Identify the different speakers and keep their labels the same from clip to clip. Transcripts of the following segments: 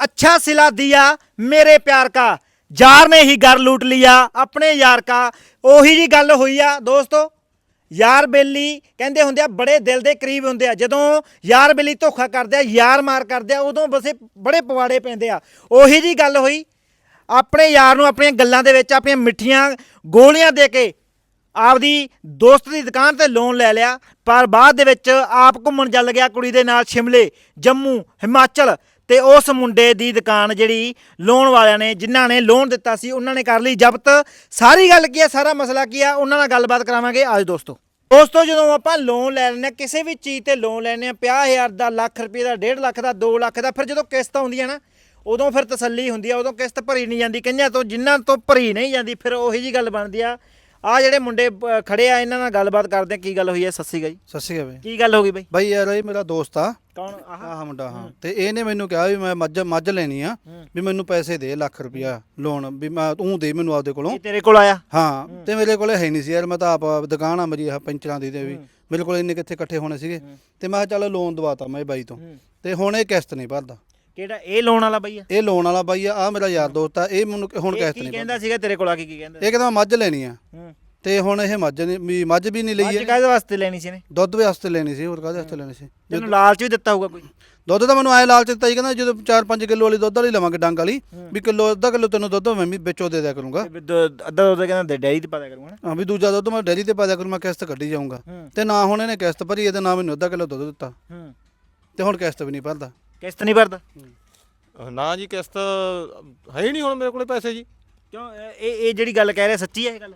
Speaker 1: अच्छा सिला दिया मेरे प्यार का ਯਾਰ ਨੇ ਹੀ ਘਰ ਲੂਟ ਲਿਆ ਆਪਣੇ ਯਾਰ ਕਾ ਉਹੀ ਜੀ ਗੱਲ ਹੋਈ ਆ ਦੋਸਤੋ ਯਾਰ ਬੇਲੀ ਕਹਿੰਦੇ ਹੁੰਦੇ ਆ ਬੜੇ ਦਿਲ ਦੇ ਕਰੀਬ ਹੁੰਦੇ ਆ ਜਦੋਂ ਯਾਰ ਬੇਲੀ ਧੋਖਾ ਕਰਦੇ ਆ ਯਾਰ ਮਾਰ ਕਰਦੇ ਆ ਉਦੋਂ ਬਸੇ ਬੜੇ ਪਵਾੜੇ ਪੈਂਦੇ ਆ ਉਹੀ ਜੀ ਗੱਲ ਹੋਈ ਆਪਣੇ ਯਾਰ ਨੂੰ ਆਪਣੀਆਂ ਗੱਲਾਂ ਦੇ ਵਿੱਚ ਆਪਣੀਆਂ ਮਿੱਠੀਆਂ ਗੋਲੀਆਂ ਦੇ ਕੇ ਆਪਦੀ ਦੋਸਤ ਦੀ ਦੁਕਾਨ ਤੇ ਲੋਨ ਲੈ ਲਿਆ ਪਰ ਬਾਅਦ ਦੇ ਵਿੱਚ ਆਪ ਘੁੰਮਣ ਚੱਲ ਗਿਆ ਕੁੜੀ ਦੇ ਨਾਲ ਸ਼ਿਮਲੇ ਜੰਮੂ ਹਿਮਾਚਲ ਤੇ ਉਸ ਮੁੰਡੇ ਦੀ ਦੁਕਾਨ ਜਿਹੜੀ ਲੋਨ ਵਾਲਿਆਂ ਨੇ ਜਿਨ੍ਹਾਂ ਨੇ ਲੋਨ ਦਿੱਤਾ ਸੀ ਉਹਨਾਂ ਨੇ ਕਰ ਲਈ ਜ਼ਬਤ। ਸਾਰੀ ਗੱਲ ਕੀ ਹੈ? ਸਾਰਾ ਮਸਲਾ ਕੀ ਹੈ? ਉਹਨਾਂ ਨਾਲ ਗੱਲਬਾਤ ਕਰਾਵਾਂਗੇ ਅੱਜ ਦੋਸਤੋ। ਦੋਸਤੋ ਜਦੋਂ ਆਪਾਂ ਲੋਨ ਲੈ ਲੈਂਦੇ ਹਾਂ ਕਿਸੇ ਵੀ ਚੀਜ਼ ਤੇ ਲੋਨ ਲੈਂਦੇ ਆ 50000 ਦਾ ਲੱਖ ਰੁਪਏ ਦਾ 1.5 ਲੱਖ ਦਾ 2 ਲੱਖ ਦਾ ਫਿਰ ਜਦੋਂ ਕਿਸ਼ਤ ਆਉਂਦੀ ਹੈ ਨਾ ਉਦੋਂ ਫਿਰ ਤਸੱਲੀ ਹੁੰਦੀ ਆ ਉਦੋਂ ਕਿਸ਼ਤ ਭਰੀ ਨਹੀਂ ਜਾਂਦੀ। ਕਈਆਂ ਤੋਂ ਜਿਨ੍ਹਾਂ ਤੋਂ ਭਰੀ ਨਹੀਂ ਜਾਂਦੀ ਫਿਰ ਉਹੀ ਜੀ ਗੱਲ ਬਣਦੀ ਆ। ਆ ਜਿਹੜੇ ਮੁੰਡੇ ਅ, ਖੜੇ ਆ ਇਹਨਾਂ ਨਾਲ ਗੱਲਬਾਤ ਕਰਦੇ ਆ ਕੀ ਗੱਲ ਹੋਈ ਹੈ? ਸੱਸੀ ਗਈ
Speaker 2: ਸਤਿ ਸ਼੍ਰੀ ਅਕਾਲ ਬਈ।
Speaker 1: ਕੀ ਗੱਲ ਹੋ ਗਈ ਬਈ?
Speaker 2: ਬਾਈ ਯਾਰ ਇਹ ਮੇਰਾ ਦੋਸਤ ਆ।
Speaker 1: ਕੌਣ? ਆਹ।
Speaker 2: ਆਹ। ਮੁੰਡਾ ਹਾਂ। ਤੇ ਇਹਨੇ ਮੈਨੂੰ ਕਿਹਾ ਵੀ ਮੈਂ ਮੱਝ ਮੱਝ ਲੈਣੀ ਆ ਵੀ ਮੈਨੂੰ ਪੈਸੇ ਦੇ ਲੱਖ ਰੁਪਇਆ ਲੋਨ ਵੀ ਮੈਂ ਤੂੰ ਦੇ ਮੈਨੂੰ ਆਪਦੇ ਕੋਲੋਂ।
Speaker 1: ਤੇਰੇ ਕੋਲ ਆਇਆ?
Speaker 2: ਹਾਂ ਤੇ ਮੇਰੇ ਕੋਲੇ ਹੈ ਨਹੀਂ ਸੀ ਯਾਰ ਮੈਂ ਤਾਂ ਆਪ ਦੁਕਾਨ ਆ ਮੇਰੀ ਆਹ ਪੈਂਚਰਾਂ ਦੀ ਤੇ ਵੀ। ਮੇਰੇ ਕੋਲ ਇੰਨੇ ਕਿੱਥੇ ਇਕੱਠੇ ਹੋਣੇ ਸੀਗੇ? ਤੇ ਮੈਂ ਕਿਹਾ ਚੱਲ ਲੋਨ ਦਵਾਤਾ ਮੈਂ ਬਾਈ ਤੋਂ। ਤੇ ਹੁਣ ਇਹ ਕਿਸ਼ਤ ਨਹੀਂ ਭਰਦਾ।
Speaker 1: ਕਿਹੜਾ? ਇਹ ਲੋਨ ਵਾਲਾ ਬਈ ਆ?
Speaker 2: ਇਹ ਲੋਨ ਵਾਲਾ ਬਾਈ ਆ ਆ ਮੇਰਾ ਯਾਰ ਦੋਸਤ ਆ ਇਹ ਮੈਨੂੰ ਹੁਣ
Speaker 1: ਇਹ
Speaker 2: ਕਿਸ਼ਤ
Speaker 1: ਕੀ
Speaker 2: ਨਹੀਂ
Speaker 1: ਕਹਿੰਦਾ ਸੀਗਾ ਤੇਰੇ ਕੋਲ ਆ ਕੇ ਕੀ ਕਹਿੰਦਾ?
Speaker 2: ਇਹ ਕਹਿੰਦਾ ਮੈਂ ਮੱਝ ਲੈਣੀ ਆ।
Speaker 1: ਹੂੰ।
Speaker 2: ਤੇ ਹੁਣ ਇਹ ਮੱਝ ਨਹੀਂ ਵੀ ਮੱਝ ਵੀ ਨਹੀਂ ਲਈ
Speaker 1: ਅੱਜ ਕਾਹਦੇ ਵਾਸਤੇ ਲੈਣੀ ਸੀ ਇਹਨੇ?
Speaker 2: ਦੁੱਧ ਵਾਸਤੇ ਲੈਣੀ ਸੀ ਹੋਰ ਕਾਹਦੇ ਵਾਸਤੇ ਲੈਣੀ ਸੀ?
Speaker 1: ਤੈਨੂੰ ਲਾਲਚ ਵੀ ਦਿੱਤਾ ਹੋਊਗਾ ਕੋਈ?
Speaker 2: ਦੁੱਧ ਤਾਂ ਮੈਨੂੰ ਐ ਲਾਲਚ ਦਿੱਤਾ ਸੀ ਕਹਿੰਦਾ ਜਦੋਂ 4-5 ਕਿਲੋ ਵਾਲੀ ਦੁੱਧ ਵਾਲੀ ਲਵਾਂਗੇ ਡੰਗ ਵਾਲੀ ਵੀ ਕਿਲੋ ਅੱਧਾ ਕਿਲੋ ਤੈਨੂੰ ਦੁੱਧ ਮੈਂ ਵੀ ਵਿੱਚੋਂ ਦੇ ਦਿਆ ਕਰੂੰਗਾ।
Speaker 1: ਵੀ ਦੋ- ਅੱਧਾ ਉਹਦਾ ਕਹਿੰਦਾ ਡੈਰੀ ਤੇ ਪਾ ਦਿਆ ਕਰੂੰਗਾ ਨਾ।
Speaker 2: ਹਾਂ ਵੀ ਦੂਜਾ ਦੁੱਧ ਮੈਂ ਡੇਰੀ ਤੇ ਪਾ ਦਿਆ ਕਰੂੰ ਮੈਂ ਕਿਸ਼ਤ ਕੱਢੀ ਜਾਊਂਗਾ।
Speaker 1: ਹੂੰ।
Speaker 2: ਤੇ ਨਾ ਹੁਣ ਇਹਨੇ ਕਿਸ਼ਤ ਭਰੀ ਇਹਦੇ ਨਾ ਮੈਨੂੰ ਅੱਧਾ ਕਿਲੋ ਦੁੱਧ ਦਿੱਤਾ।
Speaker 1: ਹੂੰ।
Speaker 2: ਤੇ ਹੁਣ ਕਿਸ਼ਤ ਵੀ ਨਹੀਂ ਭਰਦਾ।
Speaker 1: ਕਿਸ਼ਤ ਨਹੀਂ ਭਰਦਾ?
Speaker 3: ਨਾ ਜੀ ਕਿਸ਼ਤ ਹੈ ਹੀ ਨਹੀਂ ਹੁਣ ਮੇਰੇ ਕੋਲੇ ਪੈਸੇ ਜੀ।
Speaker 1: ਕਿਉਂ? ਇਹ ਇਹ ਜਿਹੜੀ ਗੱਲ ਕਹਿ ਰਿਹਾ ਸੱਚੀ ਹੈ ਇਹ ਗੱਲ?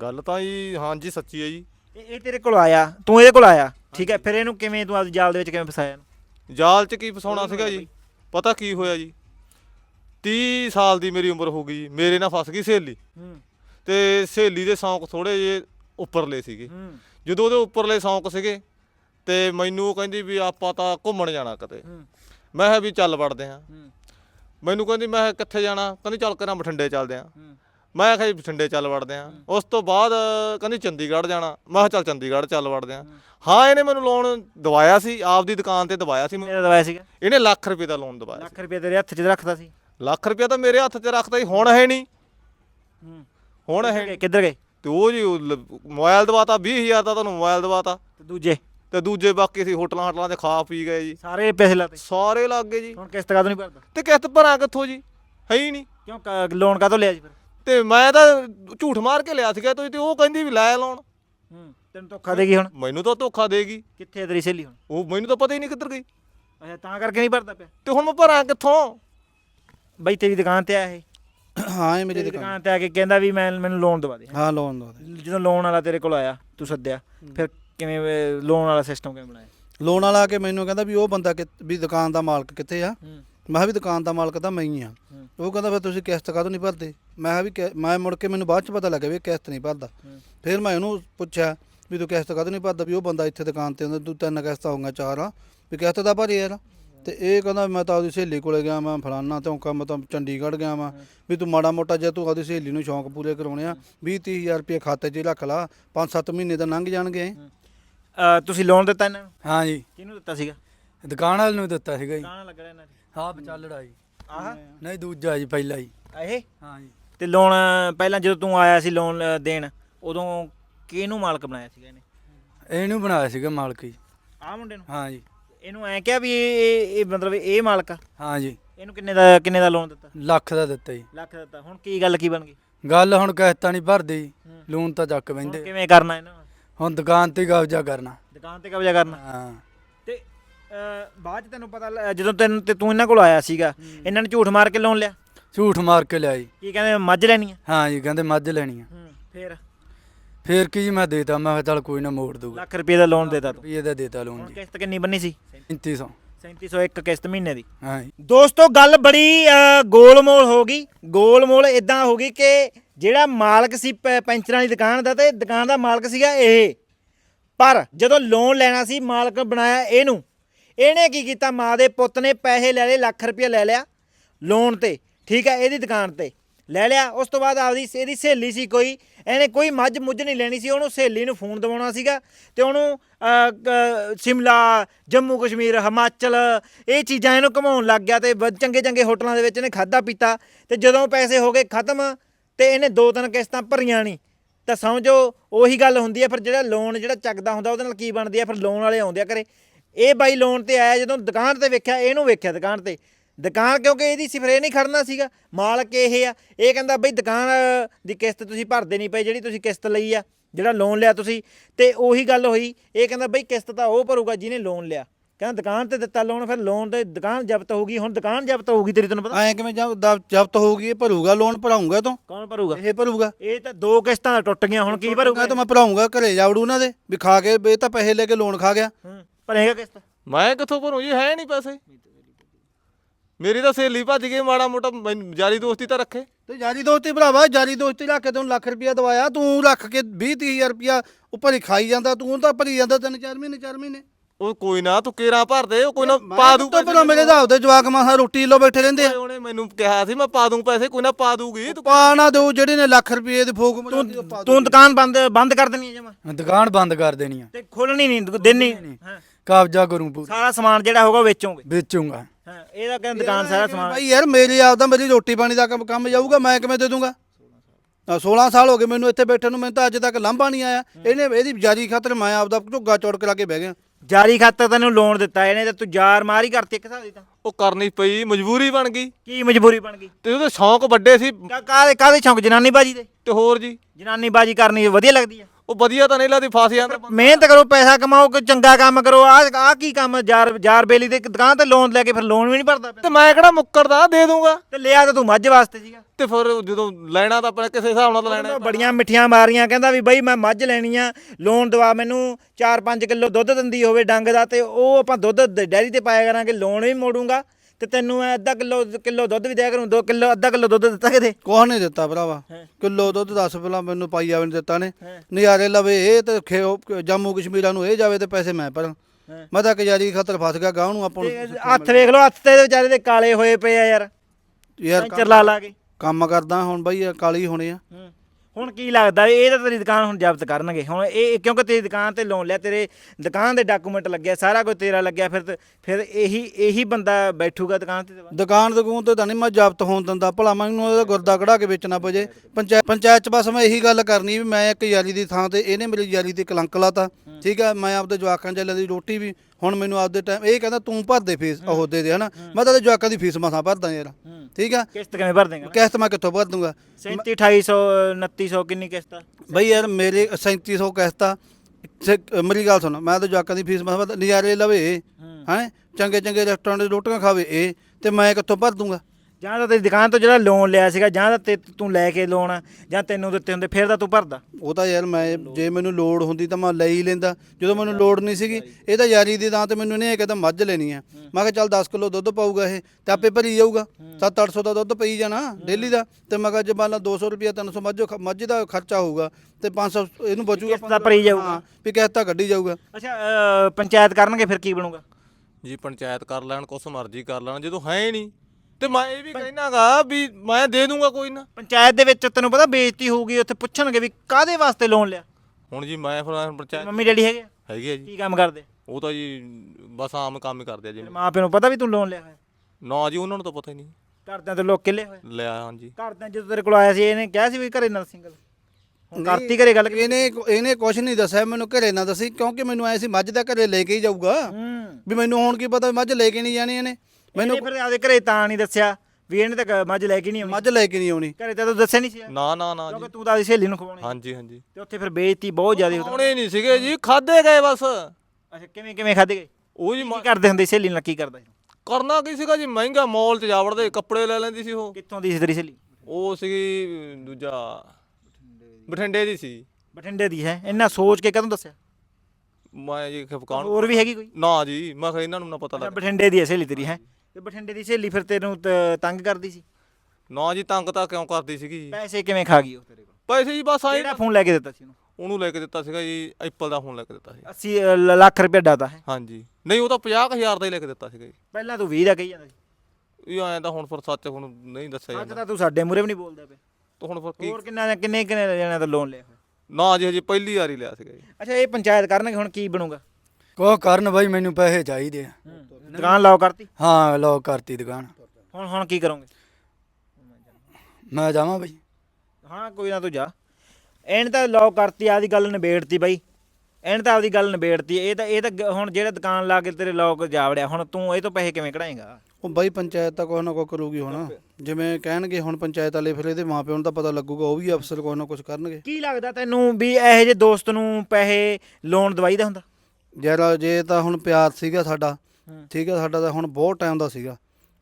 Speaker 3: ਗੱਲ ਤਾਂ ਜੀ ਹਾਂ ਜੀ ਸੱਚੀ ਹੈ ਜੀ।
Speaker 1: ਇਹ ਇਹ ਤੇਰੇ ਕੋਲ ਆਇਆ ਤੂੰ ਇਹਦੇ ਕੋਲ ਆਇਆ ਠੀਕ ਹੈ? ਫਿਰ ਇਹਨੂੰ ਕਿਵੇਂ ਤੂੰ ਆਪਦੀ ਜਾਲ ਦੇ ਵਿੱਚ ਕਿਵੇਂ ਫਸਾਇਆ ਇਹਨੂੰ?
Speaker 3: ਜਾਲ 'ਚ ਕੀ ਫਸਾਉਣਾ ਸੀਗਾ ਜੀ? ਪਤਾ ਕੀ ਹੋਇਆ ਜੀ? 30 ਸਾਲ ਦੀ ਮੇਰੀ ਉਮਰ ਹੋ ਗਈ ਜੀ। ਮੇਰੇ ਨਾਲ ਫਸ ਗਈ ਸਹੇਲੀ।
Speaker 1: ਹੂੰ।
Speaker 3: ਤੇ ਸਹੇਲੀ ਦੇ ਸ਼ੌਂਕ ਥੋੜੇ ਜੇ ਉੱਪਰਲੇ ਸੀਗੇ।
Speaker 1: ਹੂੰ।
Speaker 3: ਜਦੋਂ ਉਹਦੇ ਉੱਪਰਲੇ ਸ਼ੌਂਕ ਸੀਗੇ ਤੇ ਮੈਨੂੰ ਉਹ ਕਹਿੰਦੀ ਵੀ ਆਪਾਂ ਤਾਂ ਘੁੰਮਣ ਜਾਣਾ ਕਿਤੇ।
Speaker 1: ਹੂੰ।
Speaker 3: ਮੈਂ ਕਿਹਾ ਵੀ ਚੱਲ ਵੜਦੇ ਹਾਂ।
Speaker 1: ਹੂੰ।
Speaker 3: ਮੈਨੂੰ ਕਹਿੰਦੀ ਮੈਂ ਕਿਹਾ ਕਿੱਥੇ ਜਾਣਾ? ਕਹਿੰਦੀ ਚੱਲ ਕਰਾਂ ਬਠਿੰਡੇ ਚੱਲਦੇ ਹਾਂ।
Speaker 1: ਹੂੰ।
Speaker 3: ਮੈਂ ਕਿਹਾ ਜੀ ਬਠਿੰਡੇ ਚੱਲ ਵੜਦੇ ਹਾਂ। ਉਸ ਤੋਂ ਬਾਅਦ ਕਹਿੰਦੀ ਚੰਡੀਗੜ੍ਹ ਜਾਣਾ। ਮੈਂ ਕਿਹਾ ਚੱਲ ਚੰਡੀਗੜ੍ਹ ਚੱਲ ਵੜਦੇ ਹਾਂ ਹਾਂ ਇਹਨੇ ਮੈਨੂੰ ਲੋਨ ਦਵਾਇਆ ਸੀ ਆਪਦੀ ਦੁਕਾਨ ਤੇ ਦਵਾਇਆ ਸੀ
Speaker 1: ਮੇਰਾ ਦਵਾਇਆ ਸੀਗਾ?
Speaker 3: ਇਹਨੇ ਲੱਖ ਰੁਪਏ ਦਾ ਲੋਨ ਦਵਾਇਆ
Speaker 1: ਲੱਖ ਰੁਪਏ ਤੇਰੇ ਹੱਥ 'ਚ ਰੱਖਦਾ ਸੀ।
Speaker 3: ਲੱਖ ਰੁਪਏ ਤਾਂ ਮੇਰੇ ਹੱਥ 'ਚ ਰੱਖਦਾ ਸੀ ਹੁਣ ਹੈ ਨਹੀਂ। ਹੁਣ ਹੈ
Speaker 1: ਕਿੱਧਰ ਗਏ?
Speaker 3: ਨਹੀਂ
Speaker 1: ਕਿੱਧਰ ਗਏ?
Speaker 3: ਤੇ ਉਹ ਜੀ ਉਹ ਲ- ਮੋਬਾਈਲ ਦਵਾਤਾ 20000 ਦਾ ਤੁਹਾਨੂੰ ਮੋਬਾਈਲ ਦਵਾਤਾ।
Speaker 1: ਤੇ ਦੂਜੇ?
Speaker 3: ਤੇ ਦੂਜੇ ਬਾਕੀ ਸੀ ਹੋਟਲਾਂ ਹਟਲਾਂ ਤੇ ਖਾ ਪੀ ਗਏ ਜੀ।
Speaker 1: ਸਾਰੇ ਪੈਸੇ ਲਾਤੇ?
Speaker 3: ਸਾਰੇ ਲੱਗ ਗਏ ਜੀ।
Speaker 1: ਹੁਣ ਕਿਸ਼ਤ ਕਾਹਦੋਂ ਨਹੀਂ ਭਰਦਾ?
Speaker 3: ਤੇ ਕਿਸ਼ਤ ਭਰਾਂ ਕਿੱਥੋਂ ਜੀ? ਹੈ ਹੀ ਨਹੀਂ।
Speaker 1: ਕਿਉਂ ਲੋਨ ਕਾਹਤੋਂ ਲਿਆ ਜੀ ਫਿਰ?
Speaker 3: ਤੇ ਮੈਂ ਤਾਂ ਝੂਠ ਮਾਰ ਕੇ ਲਿਆ ਸੀਗਾ ਤੁਸੀਂ ਤੇ ਉਹ ਕਹਿੰਦੀ ਵੀ ਲੈ
Speaker 1: ਹੂੰ ਤੈਨੂੰ ਧੋਖਾ ਦੇਗੀ ਹੁਣ?
Speaker 3: ਮੈਨੂੰ ਤਾਂ ਧੋਖਾ ਦੇਗੀ।
Speaker 1: ਕਿੱਥੇ ਤੇਰੀ ਸਹੇਲੀ ਹੁਣ?
Speaker 3: ਉਹ ਮੈਨੂੰ ਤਾਂ ਪਤਾ ਹੀ ਨਹੀਂ ਕਿੱਧਰ ਗਈ।
Speaker 1: ਅੱਛਾ ਤਾਂ ਕਰਕੇ ਨਹੀਂ ਭਰਦਾ ਪਿਆ?
Speaker 3: ਤੇ ਹੁਣ ਮੈਂ ਭਰਾਂ ਕਿੱਥੋਂ?
Speaker 1: ਬਈ ਤੇਰੀ ਦੁਕਾਨ ਤੇ ਆਇਆ ਇਹ?
Speaker 2: ਹਾਂ ਇਹ ਮੇਰੀ
Speaker 1: ਤੇਰੀ
Speaker 2: ਦੁਕਾਨ।
Speaker 1: ਦੁਕਾਨ ਤੇ ਆ ਕੇ ਕਹਿੰਦਾ ਵੀ ਮੈਂ ਮੈਨੂੰ ਲੋਨ ਦਵਾ ਦੇ।
Speaker 2: ਹਾਂ ਲੋਨ ਦੋ ਦੇ।
Speaker 1: ਜਦੋਂ ਲੋਨ ਵਾਲਾ ਤੇਰੇ ਕੋਲ ਆਇਆ ਤੂੰ ਸੱਦਿਆ ਫਿਰ ਕਿਵੇਂ ਲੋਨ ਵਾਲਾ ਸਿਸਟਮ ਕਿਵੇਂ ਬਣਾਇਆ?
Speaker 2: ਲੋਨ ਵਾਲਾ ਆ ਕੇ ਮੈਨੂੰ ਕਹਿੰਦਾ ਵੀ ਉਹ ਬੰਦਾ ਕਿ- ਵੀ ਦੁਕਾਨ ਦਾ ਮਾਲਕ ਕਿੱਥੇ ਆ?
Speaker 1: ਹੂੰ।
Speaker 2: ਮੈਂ ਕਿਹਾ ਵੀ ਦੁਕਾਨ ਦਾ ਮਾਲਕ ਤਾਂ ਮੈਂ ਹੀ ਆ। ਉਹ ਕਹਿੰਦਾ ਫਿਰ ਤੁਸੀਂ ਕਿਸ਼ਤ ਕਾਹਤੋਂ ਨਹੀਂ ਭਰਦੇ? ਮੈਂ ਕਿਹਾ ਵੀ ਕਿ- ਮੈਂ ਮੁੜ ਕੇ ਮੈਨੂੰ ਬਾਅਦ ਚ ਪਤਾ ਲੱਗਾ ਵੀ ਇਹ ਕਿਸ਼ਤ ਨਹੀਂ ਭਰਦਾ। ਫਿਰ ਮੈਂ ਉਹਨੂੰ ਪੁੱਛਿਆ ਵੀ ਤੂੰ ਕਿਸ਼ਤ ਕਾਹਤੋਂ ਨਹੀਂ ਭਰਦਾ? ਵੀ ਉਹ ਬੰਦਾ ਇੱਥੇ ਦੁਕਾਨ ਤੇ ਹੁੰਦਾ ਤੂੰ ਤਿੰਨ ਕਿਸ਼ਤਾਂ ਹੋਊਗਾ ਚਾਰ ਆ। ਵੀ ਕਿਸ਼ਤ ਦਾ ਭਰ ਯਾਰ। ਤੇ ਇਹ ਕਹਿੰਦਾ ਮੈਂ ਤਾਂ ਉਹਦੀ ਸਹੇਲੀ ਕੋਲੇ ਗਿਆ ਮੈਂ ਫਲਾਨਾ ਤੇ ਔਂਕਾ ਮੈਂ ਤਾਂ ਚੰਡੀਗੜ੍ਹ ਗਿਆ ਮੈਂ ਵੀ ਤੂੰ ਮਾੜਾ ਮੋਟਾ ਜੇ ਤੂੰ ਉਹਦੀ ਸਹੇਲੀ ਨੂੰ ਸ਼ੌਂਕ ਪੂਰੇ ਕਰਾਉਣੇ ਆ। 20 30000 ਰੁਪਏ ਖਾਤੇ 'ਚ ਹੀ ਰੱਖ ਲਾ 5-7 ਮਹੀਨੇ ਤਾਂ ਲੰਘ ਜਾਣਗੇ
Speaker 1: ਅ, ਤੁਸੀਂ ਲੋਨ ਦਿੱਤਾ ਇਹਨਾਂ ਨੂੰ?
Speaker 4: ਹਾਂ ਜੀ।
Speaker 1: ਕਿਹਨੂੰ ਦਿੱਤਾ ਸੀਗਾ?
Speaker 4: ਦੁਕਾਨ ਵਾਲੇ ਨੂੰ ਦਿੱਤਾ ਸੀਗਾ ਜੀ।
Speaker 1: ਦੁਕਾਨ ਲੱਗ ਰਿਹਾ ਇਹਨਾਂ ਦੀ।
Speaker 4: ਹਾਂ ਵਿਚਾਲੜਾ ਜੀ
Speaker 1: ਆਹ?
Speaker 4: ਨਹੀਂ ਦੂਜਾ ਜੀ ਪਹਿਲਾ ਜੀ।
Speaker 1: ਇਹ?
Speaker 4: ਹਾਂ ਜੀ।
Speaker 1: ਤੇ ਲੋਨ ਪਹਿਲਾਂ ਜਦੋਂ ਤੂੰ ਆਇਆ ਸੀ ਲੋਨ ਦੇਣ ਉਦੋਂ ਕਿਹਨੂੰ ਮਾਲਕ ਬਣਾਇਆ ਸੀਗਾ ਇਹਨੇ?
Speaker 4: ਇਹਨੂੰ ਬਣਾਇਆ ਸੀਗਾ ਮਾਲਕ ਜੀ।
Speaker 1: ਆਹ ਮੁੰਡੇ ਨੂੰ?
Speaker 4: ਹਾਂ ਜੀ।
Speaker 1: ਇਹਨੂੰ ਐ ਕਿਹਾ ਵੀ ਇਹ ਇਹ- ਮਤਲਬ ਇਹ ਮਾਲਕ ਆ?
Speaker 4: ਹਾਂ ਜੀ।
Speaker 1: ਇਹਨੂੰ ਕਿੰਨੇ ਦਾ ਕਿੰਨੇ ਦਾ ਲੋਨ ਦਿੱਤਾ?
Speaker 4: ਲੱਖ ਦਾ ਦਿੱਤਾ ਜੀ।
Speaker 1: ਲੱਖ ਦਿੱਤਾ। ਹੁਣ ਕੀ ਗੱਲ ਕੀ ਬਣ ਗਈ?
Speaker 4: ਗੱਲ ਹੁਣ ਕਿਸ਼ਤਾਂ ਨਹੀਂ ਭਰਦੀ। ਲੋਨ ਤਾਂ ਚੱਕ ਬੈਂਦੇ
Speaker 1: ਕਿਵੇਂ ਕਰਨਾ ਇਹਨਾਂ?
Speaker 4: ਹੁਣ ਦੁਕਾਨ ਤੇ ਕਬਜ਼ਾ ਕਰਨਾ।
Speaker 1: ਦੁਕਾਨ ਤੇ ਕਬਜ਼ਾ ਕਰਨਾ?
Speaker 4: ਹਾਂ।
Speaker 1: ਬਾਅਦ ਚ ਤੈਨੂੰ ਪਤਾ ਲ- ਜਦੋਂ ਤੈਨੂੰ ਤੇ ਤੂੰ ਇਹਨਾਂ ਕੋਲ ਆਇਆ ਸੀਗਾ ਇਹਨਾਂ ਨੇ ਝੂਠ ਮਾਰ ਕੇ ਲੋਨ ਲਿਆ?
Speaker 4: ਝੂਠ ਮਾਰ ਕੇ ਲਿਆ ਜੀ
Speaker 1: ਕੀ ਕਹਿੰਦੇ ਮੱਝ ਲੈਣੀ ਆ?
Speaker 4: ਹਾਂ ਜੀ ਕਹਿੰਦੇ ਮੱਝ ਲੈਣੀ ਆ।
Speaker 1: ਫੇਰ?
Speaker 4: ਫੇਰ ਕੀ ਜੀ ਮੈਂ ਦੇਤਾ ਮੈਂ ਕਿਹਾ ਚੱਲ ਕੋਈ ਨਾ ਮੋੜ ਦੂਗਾ।
Speaker 1: ਲੱਖ ਰੁਪਏ ਦਾ ਲੋਨ ਦੇਤਾ ਤੂੰ?
Speaker 4: ਰੁਪਏ ਦਾ ਦੇਤਾ ਲੋਨ
Speaker 1: ਹੁਣ
Speaker 4: ਜੀ।
Speaker 1: ਕਿਸ਼ਤ ਕਿੰਨੀ ਬੰਨੀ ਸੀ?
Speaker 4: 3500
Speaker 1: 3701 ਕਿਸ਼ਤ ਮਹੀਨੇ ਦੀ।
Speaker 4: ਹਾਂ ਜੀ।
Speaker 1: ਦੋਸਤੋ ਗੱਲ ਬੜੀ ਅ, ਗੋਲਮੋਲ ਹੋ ਗਈ। ਗੋਲਮੋਲ ਇਦਾਂ ਹੋ ਗਈ ਕਿ ਜਿਹੜਾ ਮਾਲਕ ਸੀ ਪ- ਪੈਂਚਰਾਂ ਵਾਲੀ ਦੁਕਾਨ ਦਾ ਤੇ ਦੁਕਾਨ ਦਾ ਮਾਲਕ ਸੀਗਾ ਇਹ। ਪਰ ਜਦੋਂ ਲੋਨ ਲੈਣਾ ਸੀ ਮਾਲਕ ਬਣਾਇਆ ਇਹਨੂੰ। ਇਹਨੇ ਕੀ ਕੀਤਾ? ਮਾਂ ਦੇ ਪੁੱਤ ਨੇ ਪੈਸੇ ਲੈ ਲਏ, ਲੱਖ ਰੁਪਏ ਲੈ ਲਿਆ ਲੋਨ ਤੇ, ਠੀਕ ਹੈ, ਇਹਦੀ ਦੁਕਾਨ ਤੇ। ਲੈ ਲਿਆ, ਉਸ ਤੋਂ ਬਾਅਦ ਆਪਦੀ ਇਹਦੀ ਸਹੇਲੀ ਸੀ ਕੋਈ, ਇਹਨੇ ਕੋਈ ਮੱਝ ਮੁੱਝ ਨਹੀਂ ਲੈਣੀ ਸੀ, ਉਹਨੂੰ ਸਹੇਲੀ ਨੂੰ ਫੋਨ ਦਵਾਉਣਾ ਸੀਗਾ ਤੇ ਉਹਨੂੰ ਸ਼ਿਮਲਾ, ਜੰਮੂ ਕਸ਼ਮੀਰ, ਹਿਮਾਚਲ, ਇਹ ਚੀਜ਼ਾਂ ਇਹਨੂੰ ਘਮਾਉਣ ਲੱਗ ਗਿਆ ਤੇ ਚੰਗੇ ਚੰਗੇ ਹੋਟਲਾਂ ਦੇ ਵਿੱਚ ਇਹਨੇ ਖਾਦਾ ਪੀਤਾ ਤੇ ਜਦੋਂ ਪੈਸੇ ਹੋ ਗਏ ਖਤਮ ਤੇ ਇਹਨੇ ਦੋ ਤਿੰਨ ਕਿਸ਼ਤਾਂ ਭਰੀਆਂ ਨਹੀਂ ਤਾਂ ਸਮਝੋ, ਉਹੀ ਗੱਲ ਹੁੰਦੀ ਹੈ, ਫਿਰ ਜਿਹੜਾ ਲੋਨ ਜਿਹੜਾ ਚੱਕਦਾ ਹੁੰਦਾ, ਉਹਦੇ ਨਾਲ ਕੀ ਬਣਦੀ ਹੈ? ਫਿਰ ਲੋਨ ਵਾਲੇ ਆਉਂਦੇ ਆ ਘਰੇ। ਇਹ ਬਾਈ ਲੋਨ ਤੇ ਆਇਆ ਜਦੋਂ ਦੁਕਾਨ ਤੇ ਵੇਖਿਆ ਇਹਨੂੰ ਵੇਖਿਆ ਦੁਕਾਨ ਤੇ। ਦੁਕਾਨ ਕਿਉਂਕਿ ਇਹਦੀ ਸਿਫਰੇ ਨਹੀਂ ਖੜਨਾ ਸੀਗਾ ਮਾਲਕ ਇਹ ਆ। ਇਹ ਕਹਿੰਦਾ ਬਈ ਦੁਕਾਨ ਦੀ ਕਿਸ਼ਤ ਤੁਸੀਂ ਭਰਦੇ ਨਹੀਂ ਪਏ ਜਿਹੜੀ ਤੁਸੀਂ ਕਿਸ਼ਤ ਲਈ ਆ ਜਿਹੜਾ ਲੋਨ ਲਿਆ ਤੁਸੀਂ। ਤੇ ਉਹੀ ਗੱਲ ਹੋਈ ਇਹ ਕਹਿੰਦਾ ਬਈ ਕਿਸ਼ਤ ਤਾਂ ਉਹ ਭਰੂਗਾ ਜਿਹਨੇ ਲੋਨ ਲਿਆ। ਕਹਿੰਦਾ ਦੁਕਾਨ ਤੇ ਦਿੱਤਾ ਲੋਨ ਫਿਰ ਲੋਨ ਤੇ ਦੁਕਾਨ ਜ਼ਬਤ ਹੋਊਗੀ ਹੁਣ ਦੁਕਾਨ ਜ਼ਬਤ ਹੋਊਗੀ ਤੇਰੀ ਤੈਨੂੰ ਪਤਾ?
Speaker 2: ਐਂ ਕਿਵੇਂ ਜ਼ਬਤ ਹੋਊਗੀ ਇਹ ਭਰੂਗਾ ਲੋਨ ਭਰਾਉਂਗਾ ਤੂੰ?
Speaker 1: ਕੌਣ ਭਰੂਗਾ?
Speaker 2: ਇਹ ਭਰੂਗਾ।
Speaker 1: ਇਹ ਤਾਂ ਦੋ ਕਿਸ਼ਤਾਂ ਟੁੱਟ ਗਈਆਂ ਹੁਣ ਕੀ ਭਰੂਗਾ?
Speaker 2: ਤਾਂ ਮੈਂ ਭਰਾਉਂਗਾ ਘਰੇ ਜਾਵੜੂ ਉਹਨਾਂ ਦੇ ਵੀ ਖਾ ਕੇ ਇਹ ਤਾਂ ਪੈਸੇ ਲੈ ਕੇ ਲੋਨ ਖਾ ਗਿਆ।
Speaker 1: ਭਰੇਗਾ ਕਿਸ਼ਤ
Speaker 3: ਮੈਂ ਕਿੱਥੋਂ ਭਰੂ? ਜੀ ਹੈ ਨਹੀਂ ਪੈਸੇ। ਮੇਰੀ ਤਾਂ ਸਹੇਲੀ ਭੱਜ ਗਈ ਮਾੜਾ ਮੋਟਾ ਮੈਨੂੰ ਯਾਰੀ ਦੋਸਤੀ ਤਾਂ ਰੱਖੇ।
Speaker 2: ਤੇ ਯਾਰੀ ਦੋਸਤੀ ਭਰਾਵਾ ਯਾਰੀ ਦੋਸਤੀ ਰੱਖ ਕੇ ਤੈਨੂੰ ਲੱਖ ਰੁਪਇਆ ਦਵਾਇਆ ਤੂੰ ਰੱਖ ਕੇ 20 30000 ਰੁਪਇਆ ਉੱਪਰ ਹੀ ਖਾਈ ਜਾਂਦਾ ਤੂੰ ਤਾਂ ਭਰੀ ਜਾਂਦਾ ਤਿੰਨ ਚਾਰ ਮਹੀਨੇ ਚਾਰ ਮਹੀਨੇ।
Speaker 3: ਉਹ ਕੋਈ ਨਾ ਤੂੰ ਕੇਰਾ ਭਰ ਦੇ ਉਹ ਕੋਈ ਨਾ ਪਾ ਦੂ
Speaker 2: ਤੂੰ ਭਰਾ? ਮੇਰੇ ਦਾ ਦੇ ਜਵਾਕ ਮਾਸਾ ਰੋਟੀ ਲੋ ਬੈਠੇ ਰਹਿੰਦੇ ਆ।
Speaker 3: ਉਹਨੇ ਮੈਨੂੰ ਕਿਹਾ ਸੀ ਮੈਂ ਪਾ ਦੂੰ ਪੈਸੇ ਕੋਈ ਨਾ ਪਾ ਦੂਗੀ। ਤੂੰ
Speaker 2: ਪਾ ਨਾ ਦਿਓ ਜਿਹੜੇ ਨੇ ਲੱਖ ਰੁਪਏ ਦੀ ਫੋਕ ਮਰਾਉਂਦੀ ਉਹ ਪਾ ਦਿਓ।
Speaker 1: ਤੂੰ ਦੁਕਾਨ ਬੰਦ ਬੰਦ ਕਰ ਦੇਣੀ ਹੈ ਜਮਾ।
Speaker 4: ਦੁਕਾਨ ਬੰਦ ਕਰ ਦੇਣੀ ਆ।
Speaker 1: ਤੇ ਖੋਲਣੀ ਨਹੀਂ ਦੇਣੀ। ਹਾਂ।
Speaker 4: ਕਬਜ਼ਾ ਕਰੂੰ ਪੂਰਾ।
Speaker 1: ਸਾਰਾ ਸਮਾਨ ਜਿਹੜਾ ਹੋਗਾ ਵੇਚੋਗੇ
Speaker 4: ਵੇਚੂੰਗਾ।
Speaker 1: ਹਾਂ ਇਹਦਾ ਕਹਿੰਦਾ ਦੁਕਾਨ ਸਾਰਾ ਸਮਾਨ।
Speaker 2: ਭਾਈ ਯਾਰ ਮੇਰੀ ਆਪਦਾ ਮੇਰੀ ਰੋਟੀ ਪਾਣੀ ਦਾ ਕੰਮ ਕੰਮ ਜਾਊਗਾ ਮੈਂ ਕਿਵੇਂ ਦੇ ਦੂੰਗਾ? ਆ 16 ਸਾਲ ਹੋ ਗਏ ਮੈਨੂੰ ਇੱਥੇ ਬੈਠੇ ਨੂੰ ਮੈਨੂੰ ਤਾਂ ਅੱਜ ਤੱਕ ਲਾਂਭਾ ਨਹੀਂ ਆਇਆ। ਇਹਨੇ ਇਹਦੀ ਜਾਰੀ ਖਾਤਰ ਮੈਂ ਆਪਦਾ ਝੁੱਗਾ ਚੌੜ ਕਰਾ ਕੇ ਬਹਿ ਗਿਆ।
Speaker 1: ਜਾਰੀ ਖਾਤਰ ਤੈਨੂੰ ਲੋਨ ਦਿੱਤਾ ਇਹਨੇ ਤੇ ਤੂੰ ਯਾਰ ਮਾਰ ਹੀ ਕਰਤੀ ਇੱਕ ਹਿਸਾਬ ਦੀ ਤਾਂ।
Speaker 3: ਉਹ ਕਰਨੀ ਪਈ ਮਜਬੂਰੀ ਬਣ ਗਈ।
Speaker 1: ਕੀ ਮਜਬੂਰੀ ਬਣ ਗਈ?
Speaker 3: ਤੇ ਉਹਦੇ ਸ਼ੌਂਕ ਵੱਡੇ ਸੀ।
Speaker 1: ਕਾ- ਕਾਹਦੇ ਕਾਹਦੇ ਸ਼ੌਂਕ? ਜਨਾਨੀ ਬਾਜੀ ਦੇ।
Speaker 3: ਤੇ ਹੋਰ ਜੀ।
Speaker 1: ਜਨਾਨੀ ਬਾਜੀ ਕਰਨੀ ਵਧੀਆ ਲੱਗਦੀ ਹੈ
Speaker 3: ਉਹ ਵਧੀਆ ਤਾਂ ਨਹੀਂ ਲੱਗਦੀ ਫਸ ਜਾਂਦਾ
Speaker 1: ਮਿਹਨਤ ਕਰੋ ਪੈਸਾ ਕਮਾਓ ਕੋਈ ਚੰਗਾ ਕੰਮ ਕਰੋ ਆ ਆ ਕੀ ਕੰਮ ਯਾਰ ਯਾਰ ਬੇਲੀ ਦੇ ਦੁਕਾਨ ਤੇ ਲੋਨ ਲੈ ਕੇ ਫਿਰ ਲੋਨ ਵੀ ਨਹੀਂ ਭਰਦਾ ਪਿਆ।
Speaker 3: ਤੇ ਮੈਂ ਕਿਹੜਾ ਮੁੱਕਰਦਾ ਦੇ ਦੂੰਗਾ।
Speaker 1: ਤੇ ਲਿਆ ਤਾਂ ਤੂੰ ਮੱਝ ਵਾਸਤੇ ਸੀਗਾ।
Speaker 3: ਤੇ ਫਿਰ ਜਦੋਂ ਲੈਣਾ ਤਾਂ ਆਪਣੇ ਕਿਸੇ ਹਿਸਾਬ ਨਾਲ ਤਾਂ ਲੈਣਾ
Speaker 1: ਉਹਨੂੰ ਬੜੀਆਂ ਮਿੱਠੀਆਂ ਮਾਰੀਆਂ ਕਹਿੰਦਾ ਵੀ ਬਈ ਮੈਂ ਮੱਝ ਲੈਣੀ ਆ ਲੋਨ ਦਵਾ ਮੈਨੂੰ 4-5 ਕਿਲੋ ਦੁੱਧ ਦਿੰਦੀ ਹੋਵੇ ਡੰਗ ਦਾ ਤੇ ਉਹ ਆਪਾਂ ਦੁੱਧ ਡੈਰੀ ਤੇ ਪਾਇਆ ਕਰਾਂਗੇ ਲੋਨ ਵੀ ਮੋੜੂੰਗਾ। ਤੇ ਤੈਨੂੰ ਮੈਂ ਅੱਧਾ ਕਿਲੋ ਕਿਲੋ ਦੁੱਧ ਵੀ ਦਿਆ ਕਰੂੰ 2 ਕਿਲੋ ਅੱਧਾ ਕਿਲੋ ਦੁੱਧ ਦਿੱਤਾ ਕਿਤੇ?
Speaker 2: ਕੁਛ ਨਹੀਂ ਦਿੱਤਾ ਭਰਾਵਾ। ਕਿਲੋ ਦੁੱਧ 10 ਪਹਿਲਾਂ ਮੈਨੂੰ ਪਾਈ ਆਵੇ ਨਹੀਂ ਦਿੱਤਾ ਨੇ। ਨਜ਼ਾਰੇ ਲਵੇ ਇਹ ਤੇ ਖੇ- ਜੰਮੂ ਕਸ਼ਮੀਰਾਂ ਨੂੰ ਇਹ ਜਾਵੇ ਤੇ ਪੈਸੇ ਮੈਂ ਭਰਾਂ। ਮੈਂ ਤਾਂ ਕਜਾਰੀ ਖਾਤਰ ਫਸ ਗਿਆ ਗਾਹ ਨੂੰ ਆਪਾਂ
Speaker 1: ਤੇ
Speaker 2: ਨੂੰ
Speaker 1: ਹੱਥ ਵੇਖ ਲਓ ਹੱਥ ਤੇ ਵਿਚਾਰੇ ਦੇ ਕਾਲੇ ਹੋਏ ਪਏ ਆ ਯਾਰ।
Speaker 2: ਯਾਰ
Speaker 1: ਪੈਂਚਰ ਲਾ ਲਾ ਕੇ।
Speaker 2: ਕੰਮ ਕਰਦਾ ਹੁਣ ਬਾਈ ਇਹ ਕਾਲੀ ਹੋਣੇ ਆ।
Speaker 1: ਹੁਣ ਕੀ ਲੱਗਦਾ ਇਹ ਤਾਂ ਤੇਰੀ ਦੁਕਾਨ ਹੁਣ ਜ਼ਬਤ ਕਰਨਗੇ। ਹੁਣ ਇਹ ਕਿਉਂਕਿ ਤੇਰੀ ਦੁਕਾਨ ਤੇ ਲੋਨ ਲਿਆ ਤੇਰੇ ਦੁਕਾਨ ਦੇ ਡਾਕੂਮੈਂਟ ਲੱਗਿਆ ਸਾਰਾ ਕੁਝ ਤੇਰਾ ਲੱਗਿਆ ਫਿਰ ਫਿਰ ਇਹੀ ਇਹੀ ਬੰਦਾ ਬੈਠੂਗਾ ਦੁਕਾਨ ਤੇ
Speaker 2: ਦੁਕਾਨ ਦੁਕਾਨ ਤੇ ਤਾਂ ਨਹੀਂ ਮੈਂ ਜ਼ਬਤ ਹੋਣ ਦਿੰਦਾ। ਭਲਾ ਮੈਨੂੰ ਉਹਦਾ ਗੁਰਦਾ ਕਢਾ ਕੇ ਵੇਚਣਾ ਪਜੇ। ਪੰਚਾਇਤ ਪੰਚਾਇਤ ਚ ਬਸ ਮੈਂ ਇਹੀ ਗੱਲ ਕਰਨੀ ਵੀ ਮੈਂ ਇੱਕ ਯਾਰੀ ਦੀ ਥਾਂ ਤੇ ਇਹਨੇ ਮੇਰੀ ਯਾਰੀ ਤੇ ਕਲੰਕ ਲਾਤਾ। ਠੀਕ ਆ ਮੈਂ ਆਪਦੇ ਜਵਾਕਾਂ ਜੱਲਾਂ ਦੀ ਰੋਟੀ ਵੀ ਹੁਣ ਮੈਨੂੰ ਆਪਦੇ ਟਾਈਮ ਇਹ ਕਹਿੰਦਾ ਤੂੰ ਭਰ ਦੇ ਫੀਸ ਉਹ ਦੇ ਦੇ ਹਨਾ? ਮੈਂ ਤਾਂ ਜਵਾਕਾਂ ਦੀ ਫੀਸ ਮਸਾਂ ਭਰਦਾ ਯਾਰ। ਠੀਕ ਆ?
Speaker 1: ਕਿਸ਼ਤ ਕਿਵੇਂ ਭਰ ਦੇਗਾ?
Speaker 2: ਕਿਸ਼ਤ ਮੈਂ ਕਿੱਥੋਂ ਭਰ ਦੂੰਗਾ?
Speaker 1: 37 2800 2900 ਕਿੰਨੀ ਕਿਸ਼ਤ ਆ?
Speaker 2: ਬਈ ਯਾਰ ਮੇਰੇ 3700 ਕਿਸ਼ਤ ਆ। ਮੇਰੀ ਗੱਲ ਸੁਣ ਮੈਂ ਤਾਂ ਜਵਾਕਾਂ ਦੀ ਫੀਸ ਮਸਾਂ ਭਰਦਾ ਨਜ਼ਾਰੇ ਲਵੇ ਹੈ। ਚੰਗੇ ਚੰਗੇ ਰੈਸਟੋਰੈਂਟ ਦੀ ਰੋਟੀਆਂ ਖਾਵੇ ਇਹ ਤੇ ਮੈਂ ਕਿੱਥੋਂ ਭਰ ਦੂੰਗਾ?
Speaker 1: ਜਾਂ ਤਾਂ ਤੇਰੀ ਦੁਕਾਨ ਤੋਂ ਜਿਹੜਾ ਲੋਨ ਲਿਆ ਸੀਗਾ ਜਾਂ ਤਾਂ ਤੇ ਤੂੰ ਲੈ ਕੇ ਲੋਨ ਜਾਂ ਤੈਨੂੰ ਦਿੱਤੇ ਹੁੰਦੇ ਫਿਰ ਤਾਂ ਤੂੰ ਭਰਦਾ।
Speaker 2: ਉਹ ਤਾਂ ਯਾਰ ਮੈਂ ਜੇ ਮੈਨੂੰ ਲੋੜ ਹੁੰਦੀ ਤਾਂ ਮੈਂ ਲੈ ਹੀ ਲੈਂਦਾ। ਜਦੋਂ ਮੈਨੂੰ ਲੋੜ ਨਹੀਂ ਸੀਗੀ ਇਹ ਤਾਂ ਯਾਰੀ ਦੀ ਤਾਂ ਤੇ ਮੈਨੂੰ ਇਹਨੇ ਇਹ ਕਹਿੰਦਾ ਮੱਝ ਲੈਣੀ ਆ। ਮੈਂ ਕਿਹਾ ਚੱਲ 10 ਕਿਲੋ ਦੁੱਧ ਪਾਊਗਾ ਇਹ ਤੇ ਆਪੇ ਭਰੀ ਜਾਊਗਾ। 7-800 ਦਾ ਦੁੱਧ ਪਈ ਜਾਣਾ ਡੇਲੀ ਦਾ ਤੇ ਮੈਂ ਕਿਹਾ ਜੇ ਮੰਨ ਲਾ 200 ਰੁਪਿਆ 300 ਮੱਝ ਮੱਝ ਦਾ ਖਰਚਾ ਹੋਊਗਾ ਤੇ 500 ਇਹਨੂੰ ਬਚੂਗਾ
Speaker 1: ਕਿਸ਼ਤ ਤਾਂ ਭਰੀ ਜਾਊਗਾ।
Speaker 2: ਹਾਂ, ਵੀ ਕਿਸ਼ਤਾ ਕੱਢੀ ਜਾਊਗਾ।
Speaker 1: ਅੱਛਾ ਪੰਚਾਇਤ ਕਰਨਗੇ ਫਿਰ ਕੀ ਬਣੂਗਾ?
Speaker 3: ਜੀ ਪੰਚਾਇਤ ਕਰ ਲੈਣ ਕੁਛ ਮਰਜ਼ੀ ਕਰ ਲੈਣ ਜਦੋਂ ਹੈ ਹੀ ਨਹੀਂ ਤੇ ਮੈਂ ਇਹ ਵੀ ਕਹਿਣਾਗਾ ਵੀ ਮੈਂ ਦੇ ਦੂੰਗਾ ਕੋਈ ਨਾ।
Speaker 1: ਪੰਚਾਇਤ ਦੇ ਵਿੱਚ ਤੈਨੂੰ ਪਤਾ ਬੇਇੱਜ਼ਤੀ ਹੋਊਗੀ ਉੱਥੇ ਪੁੱਛਣਗੇ ਵੀ ਕਾਦੇ ਵਾਸਤੇ ਲੋਨ ਲਿਆ?
Speaker 3: ਹੁਣ ਜੀ ਮੈਂ ਫਿਰ ਪੰਚਾਇਤ
Speaker 1: ਮੰਮੀ ਡੈਡੀ ਹੈਗੇ ਆ?
Speaker 3: ਹੈਗੀ ਆ ਜੀ।
Speaker 1: ਕੀ ਕੰਮ ਕਰਦੇ?
Speaker 3: ਉਹ ਤਾਂ ਜੀ ਬਸ ਆਮ ਕੰਮ ਹੀ ਕਰਦੇ ਆ ਜੀ
Speaker 1: ਮਾਂ ਪਿਓ ਨੂੰ ਪਤਾ ਵੀ ਤੂੰ ਲੋਨ ਲਿਆ ਹੋਇਆ।
Speaker 3: ਨਾ ਜੀ ਉਹਨਾਂ ਨੂੰ ਤਾਂ ਪਤਾ ਹੀ ਨਹੀਂ।
Speaker 1: ਘਰਦਿਆਂ ਤੋਂ ਲੋਕ ਕਿੱਲੇ ਹੋਏ।
Speaker 3: ਲਿਆ ਹਾਂਜੀ।
Speaker 1: ਘਰਦਿਆਂ ਜਦੋਂ ਤੇਰੇ ਕੋਲ ਆਇਆ ਸੀ ਇਹਨੇ ਕਿਹਾ ਸੀ ਵੀ ਘਰੇ ਨਾਲ ਸਿੰਗਲ ਹੁਣ ਕਰਤੀ ਘਰੇ ਗੱਲ ਕਿ
Speaker 2: ਇਹਨੇ ਇਹਨੇ ਕੁਝ ਨਹੀਂ ਦੱਸਿਆ ਮੈਨੂੰ ਘਰੇ ਨਾ ਦੱਸੀ ਕਿਉਂਕਿ ਮੈਨੂੰ ਐ ਸੀ ਮੱਝ ਦਾ ਘਰੇ ਲੈ ਕੇ ਹੀ ਜਾਊਗਾ।
Speaker 1: ਹੂੰ।
Speaker 2: ਵੀ ਮੈਨੂੰ ਹੁਣ ਕੀ ਪਤਾ ਮੱਝ ਲੈ ਕੇ ਨਹੀਂ ਜਾਣੀ ਇਹਨੇ।
Speaker 1: ਮੈਨੂੰ ਫਿਰ ਆਪਦੇ ਘਰੇ ਤਾਂ ਨਹੀਂ ਦੱਸਿਆ ਵੀ ਇਹਨੇ ਤਾਂ ਮੱਝ ਲੈ ਕੇ ਨਹੀਂ ਆਉਣੀ।
Speaker 2: ਮੱਝ ਲੈ ਕੇ ਨਹੀਂ ਆਉਣੀ।
Speaker 1: ਘਰੇ ਤਾਂ ਤੂੰ ਦੱਸਿਆ ਨਹੀਂ ਸੀ। ਯਾਰ।
Speaker 3: ਨਾ ਨਾ ਨਾ ਜੀ।
Speaker 1: ਕਿਉਂਕਿ ਤੂੰ ਤਾਂ ਆਪਦੀ ਸਹੇਲੀ ਨੂੰ ਖਵਾਉਣੀ
Speaker 3: ਹਾਂਜੀ ਹਾਂਜੀ।
Speaker 1: ਤੇ ਉੱਥੇ ਫਿਰ ਬੇਇੱਜ਼ਤੀ ਬਹੁਤ ਜ਼ਿਆਦਾ ਹੁੰਦੀ
Speaker 3: ਆਉਣੇ ਨਹੀਂ ਸੀਗੇ ਜੀ ਖਾਦੇ ਗਏ ਬਸ।
Speaker 1: ਅੱਛਾ ਕਿਵੇਂ ਕਿਵੇਂ ਖਾਦੇ ਗਏ?
Speaker 3: ਉਹ ਜੀ
Speaker 1: ਕੀ
Speaker 3: ਮ-
Speaker 1: ਕਰਦੇ ਹੁੰਦੇ ਸਹੇਲੀ ਨਾਲ ਕੀ ਕਰਦਾ ਸੀ?
Speaker 3: ਕਰਨਾ ਕੀ ਸੀਗਾ ਜੀ ਮਹਿੰਗਾ ਮਾਲ 'ਚ ਜਾਵੜਦੇ ਕੱਪੜੇ ਲੈ ਲੈਂਦੀ ਸੀ ਉਹ।
Speaker 1: ਕਿੱਥੋਂ ਦੀ ਸੀ ਤੇਰੀ ਸਹੇਲੀ?
Speaker 3: ਉਹ ਸੀਗੀ ਦੂਜਾ ਬਠਿੰਡੇ ਦੀ ਸੀ।
Speaker 1: ਬਠਿੰਡੇ ਦੀ ਹੈ। ਇੰਨਾ ਸੋਚ ਕੇ ਕਦੋਂ ਦੱਸਿਆ?
Speaker 3: ਮੈਂ ਜੀ ਖਪਕਾਣ
Speaker 1: ਹੋਰ ਵੀ ਹੈਗੀ ਕੋਈ?
Speaker 3: ਨਾ ਜੀ ਮੈਂ ਕਿਹਾ ਇਹਨਾਂ ਨੂੰ ਨਾ ਪਤਾ
Speaker 1: ਅੱਛਾ,
Speaker 3: ਲੱਗ
Speaker 1: ਬਠਿੰਡੇ ਦੀ ਹੈ ਸਹੇਲੀ ਤੇਰੀ ਹੈ? ਤੇ ਬਠਿੰਡੇ ਦੀ ਸਹੇਲੀ ਫਿਰ ਤੈਨੂੰ ਤ- ਤੰਗ ਕਰਦੀ ਸੀ?
Speaker 3: ਨਾ ਜੀ ਤੰਗ ਤਾਂ ਕਿਉਂ ਕਰਦੀ ਸੀਗੀ
Speaker 1: ਪੈਸੇ ਕਿਵੇਂ ਖਾ ਗਈ ਉਹ ਤੇਰੇ ਕੋਲ?
Speaker 3: ਪੈਸੇ ਜੀ ਬਸ ਆਏ
Speaker 1: ਕਿਹੜਾ ਫੋਨ ਲੈ ਕੇ ਦਿੱਤਾ ਸੀ ਉਹਨੂੰ?
Speaker 3: ਉਹਨੂੰ ਲੈ ਕੇ ਦਿੱਤਾ ਸੀਗਾ ਜੀ ਐਪਲ ਦਾ ਫੋਨ ਲੈ ਕੇ ਦਿੱਤਾ ਸੀ।
Speaker 1: 80 ਅ, ਲ- ਲੱਖ ਰੁਪਏ ਡਾਟਾ ਹੈ।
Speaker 3: ਹਾਂਜੀ। ਨਹੀਂ ਉਹ ਤਾਂ 50000 ਦਾ ਹੀ ਲੈ ਕੇ ਦਿੱਤਾ ਸੀਗਾ ਜੀ।
Speaker 1: ਪਹਿਲਾਂ ਤੂੰ 20 ਦਾ ਕਹੀ ਜਾਂਦਾ ਸੀ।
Speaker 3: ਇਹ ਆਇਆ ਤਾਂ ਹੁਣ ਫਿਰ ਸੱਚ ਹੁਣ ਨਹੀਂ ਦੱਸਿਆ
Speaker 1: ਅੱਜ
Speaker 3: ਜਾਂਦਾ।
Speaker 1: ਤਾਂ ਤੂੰ ਸਾਡੇ ਮੂਰੇ ਵੀ ਨਹੀਂ ਬੋਲਦਾ ਪਿਆ।
Speaker 3: ਤਾਂ ਹੁਣ ਫਿਰ ਕੀ
Speaker 1: ਹੋਰ ਕਿੰਨਾ ਕਿੰਨੇ ਕਿੰਨੇ ਜਣਿਆਂ ਤੋਂ ਲੋਨ ਲਿਆ ਹੋਇਆ?
Speaker 3: ਨਾ ਜੀ ਹਜੇ ਪਹਿਲੀ ਵਾਰੀ ਲਿਆ ਸੀਗਾ ਜੀ।
Speaker 1: ਅੱਛਾ ਇਹ ਪੰਚਾਇਤ ਕਰਨਗੇ ਹੁਣ ਕੀ ਬਣੂਗਾ?
Speaker 4: ਕੋ ਕਰਨ ਬਾਈ ਮੈਨੂੰ ਪੈਸੇ ਚਾਹੀਦੇ ਆ।
Speaker 1: ਦੁਕਾਨ ਲਾਓ ਕਰਤੀ?
Speaker 4: ਹਾਂ ਲੋਕ ਕਰਤੀ ਦੁਕਾਨ।
Speaker 1: ਹੁਣ ਹੁਣ ਕੀ ਕਰੋਗੇ?
Speaker 4: ਮੈਂ ਜਾਵਾਂ ਬਾਈ।
Speaker 1: ਹਾਂ ਕੋਈ ਨਾ ਤੂੰ ਜਾ। ਇਹਨੇ ਤਾਂ ਲੋਕ ਕਰਤੀ ਆਦੀ ਗੱਲ ਨਿਬੇੜਤੀ ਬਾਈ। ਇਹਨੇ ਤਾਂ ਆਪਦੀ ਗੱਲ ਨਿਬੇੜਤੀ। ਇਹ ਤਾਂ ਇਹ ਤਾਂ ਗ- ਹੁਣ ਜਿਹੜਾ ਦੁਕਾਨ ਲਾ ਕੇ ਤੇਰੇ ਲੋਕ ਜਾ ਵੜਿਆ ਹੁਣ ਤੂੰ ਇਹ ਤੋਂ ਪੈਸੇ ਕਿਵੇਂ ਕਢਾਏਗਾ?
Speaker 2: ਉਹ ਬਾਈ ਪੰਚਾਇਤ ਤਾਂ ਕੋਈ ਨਾ ਕੋਈ ਕਰੂਗੀ ਹੁਣ। ਜਿਵੇਂ ਕਹਿਣਗੇ ਹੁਣ ਪੰਚਾਇਤ ਵਾਲੇ ਫਿਰ ਇਹਦੇ ਮਾਪਿਆਂ ਨੂੰ ਤਾਂ ਪਤਾ ਲੱਗੂਗਾ ਉਹ ਵੀ ਅਫਸਰ ਕੋਈ ਨਾ ਕੁਝ ਕਰਨਗੇ।
Speaker 1: ਕੀ ਲੱਗਦਾ ਤੈਨੂੰ ਵੀ ਇਹੋ ਜਿਹੇ ਦੋਸਤ ਨੂੰ ਪੈਸੇ ਲੋਨ ਦਵਾਈਦਾ ਹੁੰਦਾ?
Speaker 2: ਯਾਰ ਜੇ ਤਾਂ ਹੁਣ ਪਿਆਰ ਸੀਗਾ ਸਾਡਾ
Speaker 1: ਹੂੰ।
Speaker 2: ਠੀਕ ਹੈ ਸਾਡਾ ਤਾਂ ਹੁਣ ਬਹੁਤ ਟਾਈਮ ਦਾ ਸੀਗਾ।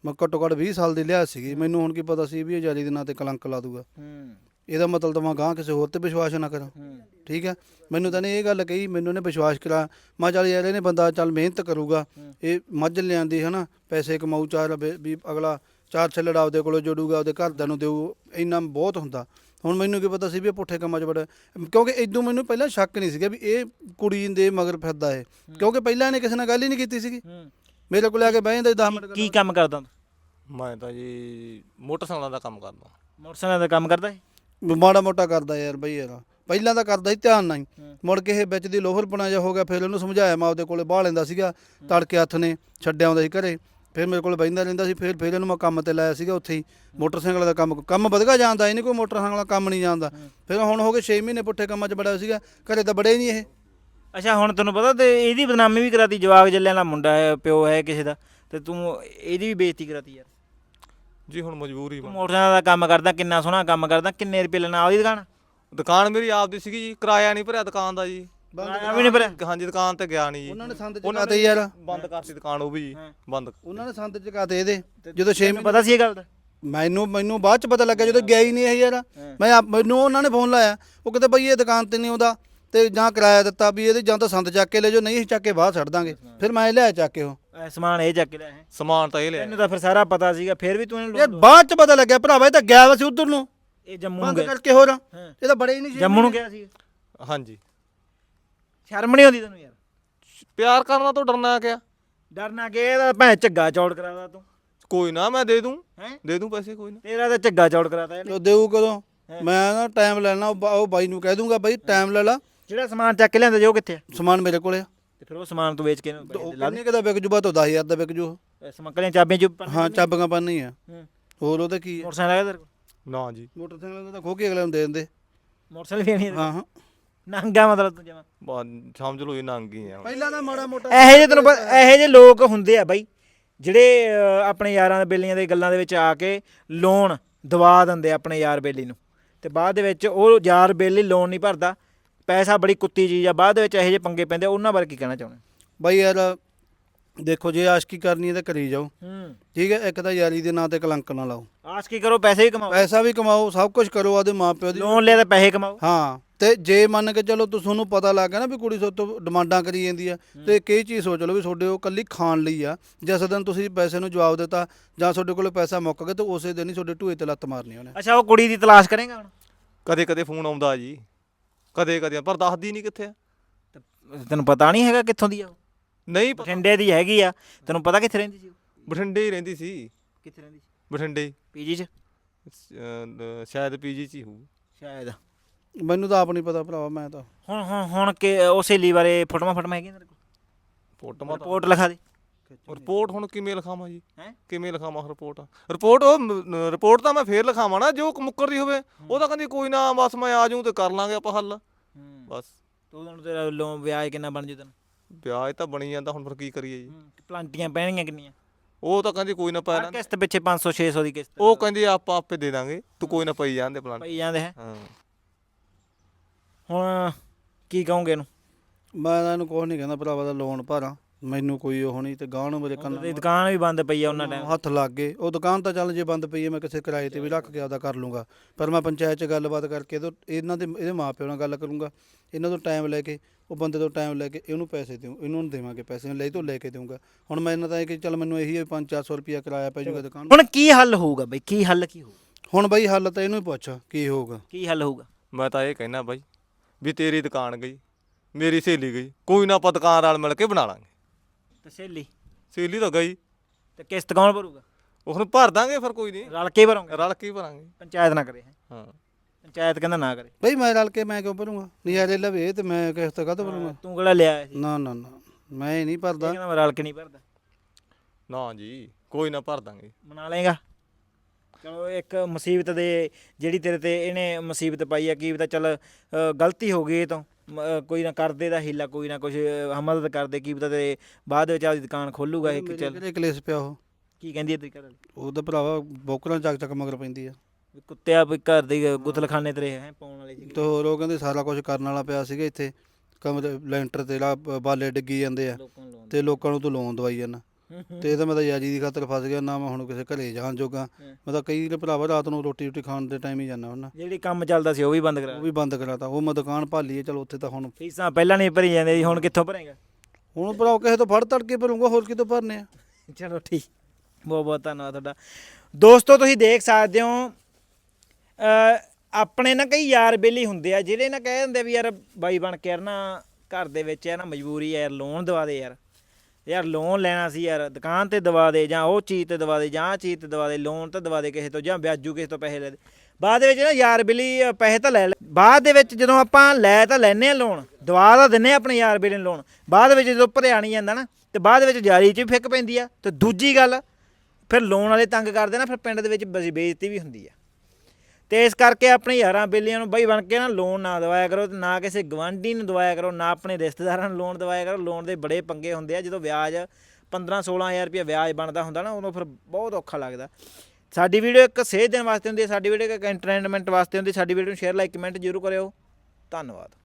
Speaker 2: ਮੈਂ ਘੱਟੋ ਘੱਟ 20 ਸਾਲ ਦੀ ਲਿਆ ਸੀਗੀ। ਮੈਨੂੰ ਹੁਣ ਕੀ ਪਤਾ ਸੀ ਵੀ ਇਹ ਜਾਰੀ ਦੇ ਨਾਂ ਤੇ ਕਲੰਕ ਲਾ ਦੂਗਾ।
Speaker 1: ਹੂੰ।
Speaker 2: ਇਹਦਾ ਮਤਲਬ ਤਾਂ ਮੈਂ ਗਾਂ ਕਿਸੇ ਹੋਰ ਤੇ ਵਿਸ਼ਵਾਸ ਨਾ ਕਰਾਂ।
Speaker 1: ਹੂੰ।
Speaker 2: ਠੀਕ ਹੈ ਮੈਨੂੰ ਤਾਂ ਨੇ ਇਹ ਗੱਲ ਕਹੀ ਮੈਨੂੰ ਇਹਨੇ ਵਿਸ਼ਵਾਸ ਕਰਾ। ਮੈਂ ਚੱਲ ਯਾਰ ਇਹਨੇ ਬੰਦਾ ਚੱਲ ਮਿਹਨਤ ਕਰੂਗਾ। ਇਹ ਮੱਝ ਲਿਆਂਦੀ ਹਨਾ ਪੈਸੇ ਕਮਾਊ ਚਾਰ ਵੀ ਵੀ ਅਗਲਾ ਚਾਰ ਛੱਲੜ ਆਪਦੇ ਕੋਲੋਂ ਜੋੜੂਗਾ ਆਪਦੇ ਘਰਦਿਆਂ ਨੂੰ ਦੇਊ ਇੰਨਾ ਬਹੁਤ ਹੁੰਦਾ। ਹੁਣ ਮੈਨੂੰ ਕੀ ਪਤਾ ਸੀ ਵੀ ਇਹ ਪੁੱਠੇ ਕੰਮਾਂ 'ਚ ਬੜਾ ਕਿਉਂਕਿ ਇਦੋਂ ਮੈਨੂੰ ਪਹਿਲਾਂ ਸ਼ੱਕ ਨਹੀਂ ਸੀਗਾ ਵੀ ਇਹ ਕੁੜੀ ਦੇ ਮਗਰ ਫਿਰਦਾ ਹੈ। ਕਿਉਂਕਿ ਪਹਿਲਾਂ ਇਹਨੇ ਕਿਸੇ ਨਾਲ ਗੱਲ ਹੀ ਨਹੀਂ ਕੀਤੀ ਸੀਗੀ।
Speaker 1: ਹੂੰ।
Speaker 2: ਮੇਰੇ ਕੋਲ ਆ ਕੇ ਬਹਿ ਜਾਂਦਾ 10 ਮਿੰਟ
Speaker 1: ਕੀ ਕੰਮ ਕਰਦਾ ਤੂੰ
Speaker 3: ਮੈਂ ਤਾਂ ਜੀ ਮੋਟਰਸਾਈਕਲਾਂ ਦਾ ਕੰਮ ਕਰਦਾ।
Speaker 1: ਮੋਟਰਸਾਈਕਲ ਦਾ ਕੰਮ ਕਰਦਾ ਹੈ
Speaker 2: ਮਾੜਾ ਮੋਟਾ ਕਰਦਾ ਯਾਰ ਬਈ ਯਾਰ। ਪਹਿਲਾਂ ਤਾਂ ਕਰਦਾ ਸੀ ਧਿਆਨ ਨਾਲ ਹੀ। ਮੁੜ ਕੇ ਇਹ ਵਿੱਚ ਦੀ ਲੋਹਰਪਣਾ ਜਿਹਾ ਹੋ ਗਿਆ ਫਿਰ ਉਹਨੂੰ ਸਮਝਾਇਆ ਮੈਂ ਆਪਦੇ ਕੋਲੇ ਬਾਹ ਲੈਂਦਾ ਸੀਗਾ। ਤੜਕੇ ਹੱਥ ਨੇ ਛੱਡਿਆ ਆਉਂਦਾ ਸੀ ਘਰੇ। ਫਿਰ ਮੇਰੇ ਕੋਲ ਬੈਠਦਾ ਰਹਿੰਦਾ ਸੀ ਫਿਰ ਫਿਰ ਇਹਨੂੰ ਮੈਂ ਕੰਮ ਤੇ ਲਾਇਆ ਸੀਗਾ ਉੱਥੇ ਹੀ। ਮੋਟਰਸਾਈਕਲ ਦਾ ਕੰਮ ਕੰਮ ਵਧਗਾ ਜਾਂਦਾ ਇਹ ਨਹੀਂ ਕੋਈ ਮੋਟਰਸਾਈਕਲ ਦਾ ਕੰਮ ਨਹੀਂ ਜਾਂਦਾ। ਫਿਰ ਹੁਣ ਹੋ ਗਏ 6 ਮਹੀਨੇ ਪੁੱਠੇ ਕੰਮਾਂ 'ਚ ਬੜਾ ਸੀਗਾ ਘਰੇ ਤਾਂ ਬੜੇ ਨਹੀਂ ਇਹ।
Speaker 1: ਅੱਛਾ ਹੁਣ ਤੈਨੂੰ ਪਤਾ ਤੇ ਇਹਦੀ ਬਦਨਾਮੀ ਵੀ ਕਰਾਤੀ ਜਵਾਗ ਜੱਲਿਆਂ ਦਾ ਮੁੰਡਾ ਹੈ ਪਿਓ ਹੈ ਕਿਸੇ ਦਾ ਤੇ ਤੂੰ ਇਹਦੀ ਵੀ ਬੇਇੱਜ਼ਤੀ ਕਰਾਤੀ ਯਾਰ।
Speaker 3: ਜੀ ਹੁਣ ਮਜਬੂਰੀ
Speaker 1: ਤੂੰ
Speaker 3: ਬਣ
Speaker 1: ਮੋਟਰਸਾਈਕਲ ਦਾ ਕੰਮ ਕਰਦਾ ਕਿੰਨਾ ਸੋਹਣਾ ਕੰਮ ਕਰਦਾ ਕਿੰਨੇ ਰੁਪਏ ਲੈਣਾ ਉਹਦੀ ਦੁਕਾਨ
Speaker 3: ਦੁਕਾਨ ਮੇਰੀ ਆਪਦੀ ਸੀਗੀ ਜੀ ਕਿਰਾਇਆ ਨਹੀਂ ਭਰਿਆ ਦੁਕਾਨ ਦਾ ਜੀ।
Speaker 1: ਕਿਰਾਇਆ ਵੀ ਨਹੀਂ ਭਰਿਆ
Speaker 3: ਹਾਂਜੀ ਦੁਕਾਨ ਤੇ ਗਿਆ ਨਹੀਂ ਜੀ।
Speaker 2: ਉਹਨਾਂ ਨੇ ਸੰਦ ਯਾਰ।
Speaker 3: ਬੰਦ ਕਰਤੀ ਦੁਕਾਨ ਉਹ ਵੀ ਜੀ ਬੰਦ।
Speaker 2: ਉਹਨਾਂ ਨੇ ਸੰਦ ਚਕਾਤੇ ਇਹਦੇ ਜਦੋਂ 6
Speaker 1: ਤੈਨੂੰ ਪਤਾ ਸੀ ਇਹ ਗੱਲ ਦਾ?
Speaker 2: ਮੈਨੂੰ ਮੈਨੂੰ ਬਾਅਦ ਚ ਪਤਾ ਲੱਗਾ ਜਦੋਂ ਗਿਆ ਹੀ ਨਹੀਂ ਇਹ ਯਾਰ। ਮੈਂ ਆਪ- ਮੈਨੂੰ ਉਹਨਾਂ ਨੇ ਫੋਨ ਲਾਇਆ। ਉਹ ਕਹਿੰਦੇ ਬਈ ਇਹ ਦੁਕਾਨ ਤੇ ਨਹੀਂ ਆਉਂਦਾ। ਤੇ ਜਾਂ ਕਿਰਾਇਆ ਦਿੱਤਾ ਵੀ ਇਹਦੇ ਜਾਂ ਤਾਂ ਸੰਦ ਚੱਕ ਕੇ ਲੈ ਜਾਓ ਨਹੀਂ ਅਸੀਂ ਚੱਕ ਕੇ ਬਾਹਰ ਛੱਡ ਦਾਂਗੇ। ਫਿਰ ਮੈਂ ਲਿਆ ਚੱਕ ਕੇ ਉਹ।
Speaker 1: ਇਹ ਸਮਾਨ ਇਹ ਚੱਕ ਕੇ ਲਿਆ ਹੈ।
Speaker 3: ਸਮਾਨ ਤਾਂ ਇਹ ਲਿਆ
Speaker 1: ਤੈਨੂੰ ਤਾਂ ਫਿਰ ਸਾਰਾ ਪਤਾ ਸੀਗਾ ਫਿਰ ਵੀ ਤੂੰ ਇਹਨੂੰ
Speaker 2: ਯਾਰ ਬਾਅਦ ਚ ਪਤਾ ਲੱਗਿਆ ਭਰਾਵਾ ਇਹ ਤਾਂ ਗਿਆ ਵਾ ਸੀ ਉਧਰ ਨੂੰ।
Speaker 1: ਇਹ ਜੰਮੂ ਨੂੰ
Speaker 2: ਬੰਦ
Speaker 1: ਗਿਆ।
Speaker 2: ਕਰਕੇ ਹੋਰ।
Speaker 1: ਹਾਂ।
Speaker 2: ਇਹ ਤਾਂ ਬੜੇ ਹੀ ਨਹੀਂ ਸੀ
Speaker 1: ਜੰਮੂ ਨੂੰ ਗਿਆ ਸੀ
Speaker 3: ਹਾਂਜੀ।
Speaker 1: ਸ਼ਰਮ ਨਹੀਂ ਆਉਂਦੀ ਤੈਨੂੰ ਯਾਰ।
Speaker 3: ਪਿਆਰ ਕਰਨਾ ਤੋਂ ਡਰਨਾ ਕਿਆ?
Speaker 1: ਡਰਨਾ ਕਿ ਇਹਦਾ? ਭੈਣ ਝੱਗਾ ਚੌੜ ਕਰਾਦਾ ਤੂੰ।
Speaker 3: ਕੋਈ ਨਾ ਮੈਂ ਦੇ ਦੂੰ।
Speaker 1: ਹੈ?
Speaker 3: ਦੇ ਦੂੰ ਪੈਸੇ ਕੋਈ ਨਾ।
Speaker 1: ਤੇਰਾ ਤਾਂ ਝੱਗਾ ਚੌੜ ਕਰਾਤਾ ਇਹਨੇ।
Speaker 2: ਉਹ ਦੇਊ ਕਦੋਂ? ਮੈਂ ਨਾ ਟਾਈਮ ਲੈਣਾ ਉਹ ਬਾ- ਉਹ ਬਾਈ ਨੂੰ ਕਹਿ ਦੂੰਗਾ ਬਾਈ ਟਾਈਮ ਲੈ ਲਾ।
Speaker 1: ਜਿਹੜਾ ਸਮਾਨ ਚੱਕ ਕੇ ਲਿਆਂਦਾ ਜੋ ਕਿੱਥੇ ਆ?
Speaker 2: ਸਮਾਨ ਮੇਰੇ ਕੋਲੇ ਆ।
Speaker 1: ਤੇ ਫਿਰ ਉਹ ਸਮਾਨ ਤੂੰ ਵੇਚ ਕੇ ਇਹਨੂੰ
Speaker 2: ਤੇ ਉਹ
Speaker 1: ਪੈਸੇ ਲਾ
Speaker 2: ਕਿੰਨੇ ਕਿਦਾ ਵਿਕ ਜੂਬਾ ਤੋਂ 10000 ਦਾ ਵਿਕ ਜੂ ਉਹ।
Speaker 1: ਦੇ ਸਮਕਲੀਆਂ ਚਾਬੀਆਂ ਚੁੱਪ
Speaker 2: ਹਾਂ ਚਾਬੀਆਂ ਪਾਣੀ ਆ।
Speaker 1: ਹੂੰ।
Speaker 2: ਹੋਰ ਉਹਦਾ ਕੀ ਆ?
Speaker 1: ਮੋਟਰਸਾਈਕਲ ਹੈਗਾ ਤੇਰੇ ਕੋਲ?
Speaker 3: ਨਾ ਜੀ।
Speaker 2: ਮੋਟਰਸਾਈਕਲ ਦਾ ਤਾਂ ਖੋ ਕੇ ਅਗਲੇ ਨੂੰ ਦੇ ਦਿੰਦੇ।
Speaker 1: ਮੋਟਰਸਾਈਕਲ ਵੀ ਨਹੀਂ
Speaker 2: ਹਾਂ ਹਾਂ।
Speaker 1: ਨੰਗਾ ਮਤਲਬ ਤੂੰ ਜਮਾ।
Speaker 3: ਬਾ- ਸਮਝ ਲਓ ਇਹ ਨੰਗ ਹੀ ਆ।
Speaker 2: ਪਹਿਲਾਂ ਤਾਂ ਮਾੜਾ ਮੋਟਾ
Speaker 1: ਇਹੋ ਜਿਹੇ ਤੈਨੂੰ ਪਤਾ ਇਹੋ ਜਿਹੇ ਲੋਕ ਹੁੰਦੇ ਆ ਬਾਈ ਜਿਹੜੇ ਅਹ, ਆਪਣੇ ਯਾਰਾਂ ਦੇ ਬੇਲੀਆਂ ਦੇ ਗੱਲਾਂ ਦੇ ਵਿੱਚ ਆ ਕੇ ਲੋਨ ਦਵਾ ਦਿੰਦੇ ਆ ਆਪਣੇ ਯਾਰ ਬੇਲੀ ਨੂੰ। ਤੇ ਬਾਅਦ ਦੇ ਵਿੱਚ ਉਹ ਯਾਰ ਬੇਲੀ ਲੋਨ ਨਹੀਂ ਭਰਦਾ ਪੈਸਾ ਬੜੀ ਕੁੱਤੀ ਚੀਜ਼ ਆ ਬਾਅਦ ਦੇ ਵਿੱਚ ਇਹੋ ਜਿਹੇ ਪੰਗੇ ਪੈਂਦੇ ਉਹਨਾਂ ਬਾਰੇ ਕੀ ਕਹਿਣਾ ਚਾਹੁੰਦੇ?
Speaker 2: ਬਾਈ ਯਾਰ ਦੇਖੋ ਜੇ ਆਸ਼ਕੀ ਕਰਨੀ ਹੈ ਤਾਂ ਕਰੀ ਜਾਓ।
Speaker 1: ਹੂੰ।
Speaker 2: ਠੀਕ ਹੈ ਇੱਕ ਤਾਂ ਯਾਰੀ ਦੇ ਨਾਂ ਤੇ ਕਲੰਕ ਨਾ ਲਾਓ।
Speaker 1: ਆਸ ਕੀ ਕਰੋ ਪੈਸੇ ਵੀ ਕਮਾਓ।
Speaker 2: ਪੈਸਾ ਵੀ ਕਮਾਓ ਸਭ ਕੁਝ ਕਰੋ ਆਦੇ ਮਾਪਿਓ ਦੀ।
Speaker 1: ਲੋਨ ਲਿਆ ਤੇ ਪੈਸੇ ਕਮਾਓ।
Speaker 2: ਹਾਂ ਤੇ ਜੇ ਮੰਨ ਕੇ ਚਲੋ ਤੁਹਾਨੂੰ ਪਤਾ ਲੱਗ ਗਿਆ ਨਾ ਵੀ ਕੁੜੀ ਸੋ ਤੋਂ ਡਿਮਾਂਡਾਂ ਕਰੀ ਜਾਂਦੀ ਆ ਤੇ ਕਈ ਚੀਜ਼ ਸੋਚ ਲਓ ਵੀ ਤੁਹਾਡੇ ਉਹ ਕੱਲੀ ਖਾਣ ਲਈ ਆ ਜਿਸ ਦਿਨ ਤੁਸੀਂ ਪੈਸੇ ਨੂੰ ਜਵਾਬ ਦਿੱਤਾ ਜਾਂ ਤੁਹਾਡੇ ਕੋਲ ਪੈਸਾ ਮੁੱਕ ਗਿਆ ਤੇ ਉਸੇ ਦਿਨ ਹੀ ਤੁਹਾਡੇ ਢੂਏ ਤੇ ਲੱਤ ਮਾਰਨੀ ਉਹਨੇ।
Speaker 1: ਅੱਛਾ ਉਹ ਕੁੜੀ ਦੀ ਤਲਾਸ਼ ਕਰੇਗਾ ਹੁਣ?
Speaker 3: ਕਦੇ ਕਦੇ ਫੋਨ ਆਉਂਦਾ ਜੀ। ਕਦੇ ਕਦੇ ਪਰ ਦੱਸਦੀ ਨਹੀਂ ਕਿੱਥੇ ਆ।
Speaker 1: ਤੈਨੂੰ ਪਤਾ ਨਹੀਂ ਹੈਗਾ ਕਿੱਥੋਂ ਦੀ ਆ ਉਹ।
Speaker 3: ਨਹੀਂ ਪਤਾ
Speaker 1: ਬਠਿੰਡੇ ਦੀ ਹੈਗੀ ਆ। ਤੈਨੂੰ ਪਤਾ ਕਿੱਥੇ ਰਹਿੰਦੀ ਸੀ ਉਹ?
Speaker 3: ਬਠਿੰਡੇ ਹੀ ਰਹਿੰਦੀ ਸੀ।
Speaker 1: ਕਿੱਥੇ ਰਹਿੰਦੀ ਸੀ?
Speaker 3: ਬਠਿੰਡੇ।
Speaker 1: ਪੀਜੀ 'ਚ?
Speaker 3: ਅਹ, ਸ਼ਾਇਦ ਪੀਜੀ ਚ ਹੀ ਹੋਊ।
Speaker 1: ਸ਼ਾਇਦ।
Speaker 2: ਮੈਨੂੰ ਤਾਂ ਆਪ ਨਹੀਂ ਪਤਾ ਭਰਾਵਾ ਮੈਂ ਤਾਂ।
Speaker 1: ਹੁਣ ਹੁਣ ਹੁਣ ਕਿ ਉਹ ਸਹੇਲੀ ਬਾਰੇ ਫੋਟੋਆਂ ਫੋਟੋਆਂ ਹੈਗੀਆਂ ਤੇਰੇ ਕੋਲ?
Speaker 3: ਫੋਟੋਆਂ ਤਾਂ
Speaker 1: ਰਿਪੋਰਟ ਲਿਖਾ ਦੇ।
Speaker 3: ਰਿਪੋਰਟ ਹੁਣ ਕਿਵੇਂ ਲਿਖਾਵਾਂ ਜੀ?
Speaker 1: ਹੈਂ?
Speaker 3: ਕਿਵੇਂ ਲਿਖਾਵਾਂ ਰਿਪੋਰਟ? ਰਿਪੋਰਟ ਉਹ ਮ- ਰਿਪੋਰਟ ਤਾਂ ਮੈਂ ਫੇਰ ਲਿਖਾਵਾਂ ਨਾ ਜੋ ਮੁੱਕਰਦੀ ਹੋਵੇ। ਉਹ ਤਾਂ ਕਹਿੰਦੀ ਕੋਈ ਨਾ ਬਸ ਮੈਂ ਆ ਜਾਊਂ ਤੇ ਕਰ ਲਾਂਗੇ ਆਪਾਂ ਹੱਲ।
Speaker 1: ਹੂੰ।
Speaker 3: ਬਸ।
Speaker 1: ਤੂੰ ਹੁਣ ਤੇਰਾ ਲੋਨ ਵਿਆਜ ਕਿੰਨਾ ਬਣ ਜੂ ਤੈਨੂੰ?
Speaker 3: ਵਿਆਜ ਤਾਂ ਬਣੀ ਜਾਂਦਾ ਹੁਣ ਫਿਰ ਕੀ ਕਰੀਏ ਜੀ?
Speaker 1: ਪਲਾਂਟੀਆਂ ਪੈਣਗੀਆਂ ਕਿੰਨੀਆਂ?
Speaker 3: ਉਹ ਤਾਂ ਕਹਿੰਦੀ ਕੋਈ ਨਾ ਪੈ
Speaker 1: ਹਰ
Speaker 3: ਲੈਣ।
Speaker 1: ਕਿਸ਼ਤ ਪਿੱਛੇ 500 600 ਦੀ ਕਿਸ਼ਤ।
Speaker 3: ਉਹ ਕਹਿੰਦੀ ਆਪਾਂ ਆਪੇ ਦੇ ਦਾਂਗੇ ਤੂੰ ਕੋਈ ਨਾ ਪਈ ਜਾਂਦੇ ਪਲਾਨ
Speaker 1: ਪਈ ਜਾਂਦੇ ਹੈ।
Speaker 3: ਹਾਂ।
Speaker 1: ਹੁਣ ਕੀ ਕਹੋਗੇ ਇਹਨੂੰ?
Speaker 2: ਮੈਂ ਤਾਂ ਇਹਨੂੰ ਕੁਛ ਨਹੀਂ ਕਹਿੰਦਾ ਭਰਾਵਾ ਦਾ ਲੋਨ ਭਰਾਂ। ਮੈਨੂੰ ਕੋਈ ਉਹ ਨਹੀਂ ਤੇ ਗਾਂ ਨੂੰ ਮੇਰੇ ਕੰਨ
Speaker 1: ਤੇਰੀ ਦੁਕਾਨ ਵੀ ਬੰਦ ਪਈ ਆ ਉਹਨਾਂ ਟਾਈਮ
Speaker 2: ਹੱਥ ਲੱਗ ਗਏ। ਉਹ ਦੁਕਾਨ ਤਾਂ ਚੱਲ ਜੇ ਬੰਦ ਪਈ ਹੈ ਮੈਂ ਕਿਸੇ ਕਿਰਾਏ ਤੇ ਵੀ ਰੱਖ ਕੇ ਆਪਦਾ ਕਰ ਲੂੰਗਾ। ਪਰ ਮੈਂ ਪੰਚਾਇਤ 'ਚ ਗੱਲਬਾਤ ਕਰਕੇ ਇਹਦੋਂ ਇਹਨਾਂ ਦੇ ਇਹਦੇ ਮਾਪਿਆਂ ਨਾਲ ਗੱਲ ਕਰੂੰਗਾ। ਇਹਨਾਂ ਤੋਂ ਟਾਈਮ ਲੈ ਕੇ ਉਹ ਬੰਦੇ ਤੋਂ ਟਾਈਮ ਲੈ ਕੇ ਇਹਨੂੰ ਪੈਸੇ ਦਿਉ ਇਹਨੂੰ ਦੇਵਾਂਗੇ ਪੈਸੇ ਲੈ ਤੋਂ ਲੈ ਕੇ ਦੇਵਾਂਗਾ ਹੁਣ ਮੈਂ ਇਹਨਾਂ ਦਾ ਇਹ ਕਿ ਚੱਲ ਮੈਨੂੰ ਇਹੀ 5-400 ਰੁਪਿਆ ਕਿਰਾਇਆ ਪੈ ਜਾਊਗਾ ਦੁਕਾਨ।
Speaker 1: ਹੁਣ ਕੀ ਹੱਲ ਹੋਊਗਾ ਬਈ? ਕੀ ਹੱਲ ਕੀ ਹੋਊਗਾ
Speaker 2: ਹੁਣ ਬਈ ਹੱਲ ਤਾਂ ਇਹਨੂੰ ਹੀ ਪੁੱਛ ਕੀ ਹੋਊਗਾ।
Speaker 1: ਕੀ ਹੱਲ ਹੋਊਗਾ?
Speaker 3: ਮੈਂ ਤਾਂ ਇਹ ਕਹਿਣਾ ਬਾਈ ਵੀ ਤੇਰੀ ਦੁਕਾਨ ਗਈ ਮੇਰੀ ਸਹੇਲੀ ਗਈ ਕੋਈ ਨਾ ਆਪਾਂ ਦੁਕਾਨ ਨਾਲ ਮਿਲ ਕੇ ਬਣਾ ਲਾਂਗੇ।
Speaker 1: ਤੇ ਸਹੇਲੀ?
Speaker 3: ਸਹੇਲੀ ਤਾਂ ਗਈ।
Speaker 1: ਤੇ ਕਿਸ਼ਤ ਕੌਣ ਭਰੂਗਾ?
Speaker 3: ਉਹ ਹੁਣ ਭਰ ਦਾਂਗੇ ਫਿਰ ਕੋਈ ਨਹੀਂ।
Speaker 1: ਰਲ ਕੇ ਭਰੋਗੇ?
Speaker 3: ਰਲ ਕੇ ਹੀ ਭਰਾਂਗੇ।
Speaker 1: ਪੰਚਾਇਤ ਨਾ ਕਰੇ ਹੈਂ।
Speaker 3: ਹਾਂ।
Speaker 1: ਪੰਚਾਇਤ ਕਹਿੰਦਾ ਨਾ ਕਰੇ।
Speaker 2: ਬਈ ਮੈਂ ਰਲ ਕੇ ਮੈਂ ਕਿਉਂ ਭਰੂੰਗਾ? ਨਜ਼ਾਰੇ ਲਵੇ ਤੇ ਮੈਂ ਕਿਸ ਤੋਂ ਕਾਹਤੋਂ ਭਰੂੰਗਾ?
Speaker 1: ਤੂੰ ਕਿਹੜਾ ਲਿਆ ਸੀ
Speaker 2: ਨਾ ਨਾ ਨਾ। ਮੈਂ ਹੀ ਨਹੀਂ
Speaker 1: ਇਹ
Speaker 2: ਭਰਦਾ
Speaker 1: ਕਹਿੰਦਾ ਮੈਂ ਰਲ ਕੇ ਨਹੀਂ ਭਰਦਾ।
Speaker 3: ਨਾ ਜੀ ਕੋਈ ਨਾ ਭਰ ਦਾਂਗੇ।
Speaker 1: ਮਨਾ ਲੇਗਾ ਚਲੋ ਇੱਕ ਮੁਸੀਬਤ ਦੇ ਜਿਹੜੀ ਤੇਰੇ ਤੇ ਇਹਨੇ ਮੁਸੀਬਤ ਪਾਈ ਆ ਕੀ ਪਤਾ ਚੱਲ ਅ, ਗਲਤੀ ਹੋ ਗਈ ਇਹ ਤੋਂ। ਮ- ਕੋਈ ਨਾ ਕਰਦੇ ਦਾ ਹੀਲਾ ਕੋਈ ਨਾ ਕੁਝ ਮਦਦ ਕਰਦੇ ਕੀ ਪਤਾ ਤੇ ਬਾਅਦ ਵਿੱਚ ਆਪਦੀ ਦੁਕਾਨ ਖੋਲੂਗਾ ਇੱਕ ਚੱਲ।
Speaker 2: ਕਿਹੜੇ ਕਲੇਸ਼ ਪਿਆ ਉਹ।
Speaker 1: ਕੀ ਕਹਿੰਦੀ ਹੈ ਤੇਰੀ ਘਰ ਵਾਲੀ
Speaker 2: ਉਹ ਤਾਂ ਭਰਾਵਾ ਬੋਕਰਾਂ ਚੱਕ ਚੱਕ ਮਗਰ ਪੈਂਦੀ ਆ।
Speaker 1: ਕੁੱਤਿਆ ਵੀ ਘਰ ਦੀ ਗੁਤਲਖਾਨੇ ਤੇਰੇ ਹੈ ਪਾਉਣ ਵਾਲੇ ਸੀ
Speaker 2: ਤੇ ਹੋਰ ਉਹ ਕਹਿੰਦੇ ਸਾਰਾ ਕੁਝ ਕਰਨ ਵਾਲਾ ਪਿਆ ਸੀਗਾ ਇੱਥੇ। ਕਮਰੇ ਲੈਂਟਰ ਤੇ ਲਾ- ਬਾਲੇ ਡਿੱਗੀ ਜਾਂਦੇ ਆ।
Speaker 1: ਲੋਕਾਂ ਨੂੰ ਲਾਉਂਦੇ
Speaker 2: ਤੇ ਲੋਕਾਂ ਨੂੰ ਤੂੰ ਲੋਨ ਦਵਾਈ ਜਾਂਦਾ ਤੇ ਇਹ ਤਾਂ ਮੈਂ ਤਾਂ ਯਾਜੀ ਦੀ ਖਾਤਰ ਫਸ ਗਿਆ ਨਾ ਮੈਂ ਹੁਣ ਕਿਸੇ ਘਰੇ ਜਾਣ ਜੋਗਾ। ਮੈਂ ਤਾਂ ਕਈ ਭਰਾਵਾ ਰਾਤ ਨੂੰ ਰੋਟੀ ਰੋਟੀ ਖਾਣ ਦੇ ਟਾਈਮ ਹੀ ਜਾਂਦਾ ਹੁੰਦਾ।
Speaker 1: ਜਿਹੜੀ ਕੰਮ ਚੱਲਦਾ ਸੀ ਉਹ ਵੀ ਬੰਦ ਕਰਾ
Speaker 2: ਉਹ ਵੀ ਬੰਦ ਕਰਾਤਾ। ਉਹ ਮੈਂ ਦੁਕਾਨ ਭਾਲੀ ਹੈ ਚਲ ਉੱਥੇ ਤਾਂ ਹੁਣ
Speaker 1: ਫੀਸਾਂ ਪਹਿਲਾਂ ਨਹੀਂ ਭਰੀ ਜਾਂਦੇ ਸੀ ਹੁਣ ਕਿੱਥੋਂ ਭਰੇਗਾ?
Speaker 2: ਹੁਣ ਭਰਾਵਾ ਕਿਸੇ ਤੋਂ ਫੜ ਤੜ ਕੇ ਭਰੂੰਗਾ ਹੋਰ ਕਿਤੋਂ ਭਰਨੇ ਆ?
Speaker 1: ਚਲੋ ਠੀਕ। ਬਹੁਤ ਬਹੁਤ ਧੰਨਵਾਦ ਤੁਹਾਡਾ। ਦੋਸਤੋ ਤੁਸੀਂ ਦੇਖ ਸਕਦੇ ਹੋ ਆਪਣੇ ਨਾ ਕਈ ਯਾਰ ਬੇਲੀ ਹੁੰਦੇ ਆ ਜਿਹੜੇ ਨਾ ਕਹਿ ਦਿੰਦੇ ਵੀ ਯਾਰ ਬਾਈ ਬਣ ਕੇ ਯਾਰ ਨਾ ਘਰ ਦੇ ਵਿੱਚ ਹੈ ਨਾ ਮਜਬੂਰੀ ਹੈ ਯਾਰ ਲੋਨ ਦਵਾ ਦੇ ਯਾਰ। ਯਾਰ ਲੋਨ ਲੈਣਾ ਸੀ ਯਾਰ ਦੁਕਾਨ ਤੇ ਦਵਾ ਦੇ ਜਾਂ ਉਹ ਚੀਜ਼ ਤੇ ਦਵਾ ਦੇ ਜਾਂ ਆਹ ਚੀਜ਼ ਤੇ ਦਵਾ ਦੇ ਲੋਨ ਤਾਂ ਦਵਾ ਦੇ ਕਿਸੇ ਤੋਂ ਜਾਂ ਵਿਆਜੂ ਕਿਸੇ ਤੋਂ ਪੈਸੇ ਲੈ ਦੇ। ਬਾਅਦ ਦੇ ਵਿੱਚ ਨਾ ਯਾਰ ਬੇਲੀ ਅ, ਪੈਸੇ ਤਾਂ ਲੈ ਲੈ। ਬਾਅਦ ਦੇ ਵਿੱਚ ਜਦੋਂ ਆਪਾਂ ਲੈ ਤਾਂ ਲੈਨੇ ਆ ਲੋਨ ਦਵਾ ਤਾਂ ਦਿੰਨੇ ਆ ਆਪਣੇ ਯਾਰ ਬੇਲੀ ਨੂੰ ਲੋਨ ਬਾਅਦ ਵਿੱਚ ਜਦੋਂ ਭਰਿਆ ਨਹੀਂ ਜਾਂਦਾ ਨਾ ਤੇ ਬਾਅਦ ਵਿੱਚ ਜਾਰੀ 'ਚ ਵੀ ਫਿੱਕ ਪੈਂਦੀ ਆ। ਤੇ ਦੂਜੀ ਗੱਲ ਫਿਰ ਲੋਨ ਵਾਲੇ ਤੰਗ ਕਰਦੇ ਨਾ ਫਿਰ ਪਿੰਡ ਦੇ ਵਿੱਚ ਬੇ- ਬੇਇੱਜ਼ਤੀ ਵੀ ਹੁੰਦੀ ਆ। ਤੇ ਇਸ ਕਰਕੇ ਆਪਣੇ ਯਾਰਾਂ ਬੇਲੀਆਂ ਨੂੰ ਬਈ ਬਣ ਕੇ ਨਾ ਲੋਨ ਨਾ ਦਵਾਇਆ ਕਰੋ ਤੇ ਨਾ ਕਿਸੇ ਗਵਾਂਢੀ ਨੂੰ ਦਵਾਇਆ ਕਰੋ, ਨਾ ਆਪਣੇ ਰਿਸ਼ਤੇਦਾਰਾਂ ਨੂੰ ਲੋਨ ਦਵਾਇਆ ਕਰੋ। ਲੋਨ ਦੇ ਬੜੇ ਪੰਗੇ ਹੁੰਦੇ ਆ, ਜਦੋਂ ਵਿਆਜ 15 16000 ਰੁਪਏ ਵਿਆਜ ਬਣਦਾ ਹੁੰਦਾ ਨਾ, ਉਦੋਂ ਫਿਰ ਬਹੁਤ ਔਖਾ ਲੱਗਦਾ। ਸਾਡੀ ਵੀਡੀਓ ਇੱਕ ਸੇਧ ਦੇਣ ਵਾਸਤੇ ਹੁੰਦੀ ਹੈ, ਸਾਡੀ ਵੀਡੀਓ ਇੱਕ ਐਂਟਰਟੇਨਮੈਂਟ ਵਾਸਤੇ ਹੁੰਦੀ ਸਾਡੀ ਵੀਡੀਓ ਨੂੰ ਸ਼ੇਅਰ ਲਾਈਕ ਕਮੈਂਟ ਜ਼ਰੂਰ ਕਰਿਓ। ਧੰਨਵਾਦ।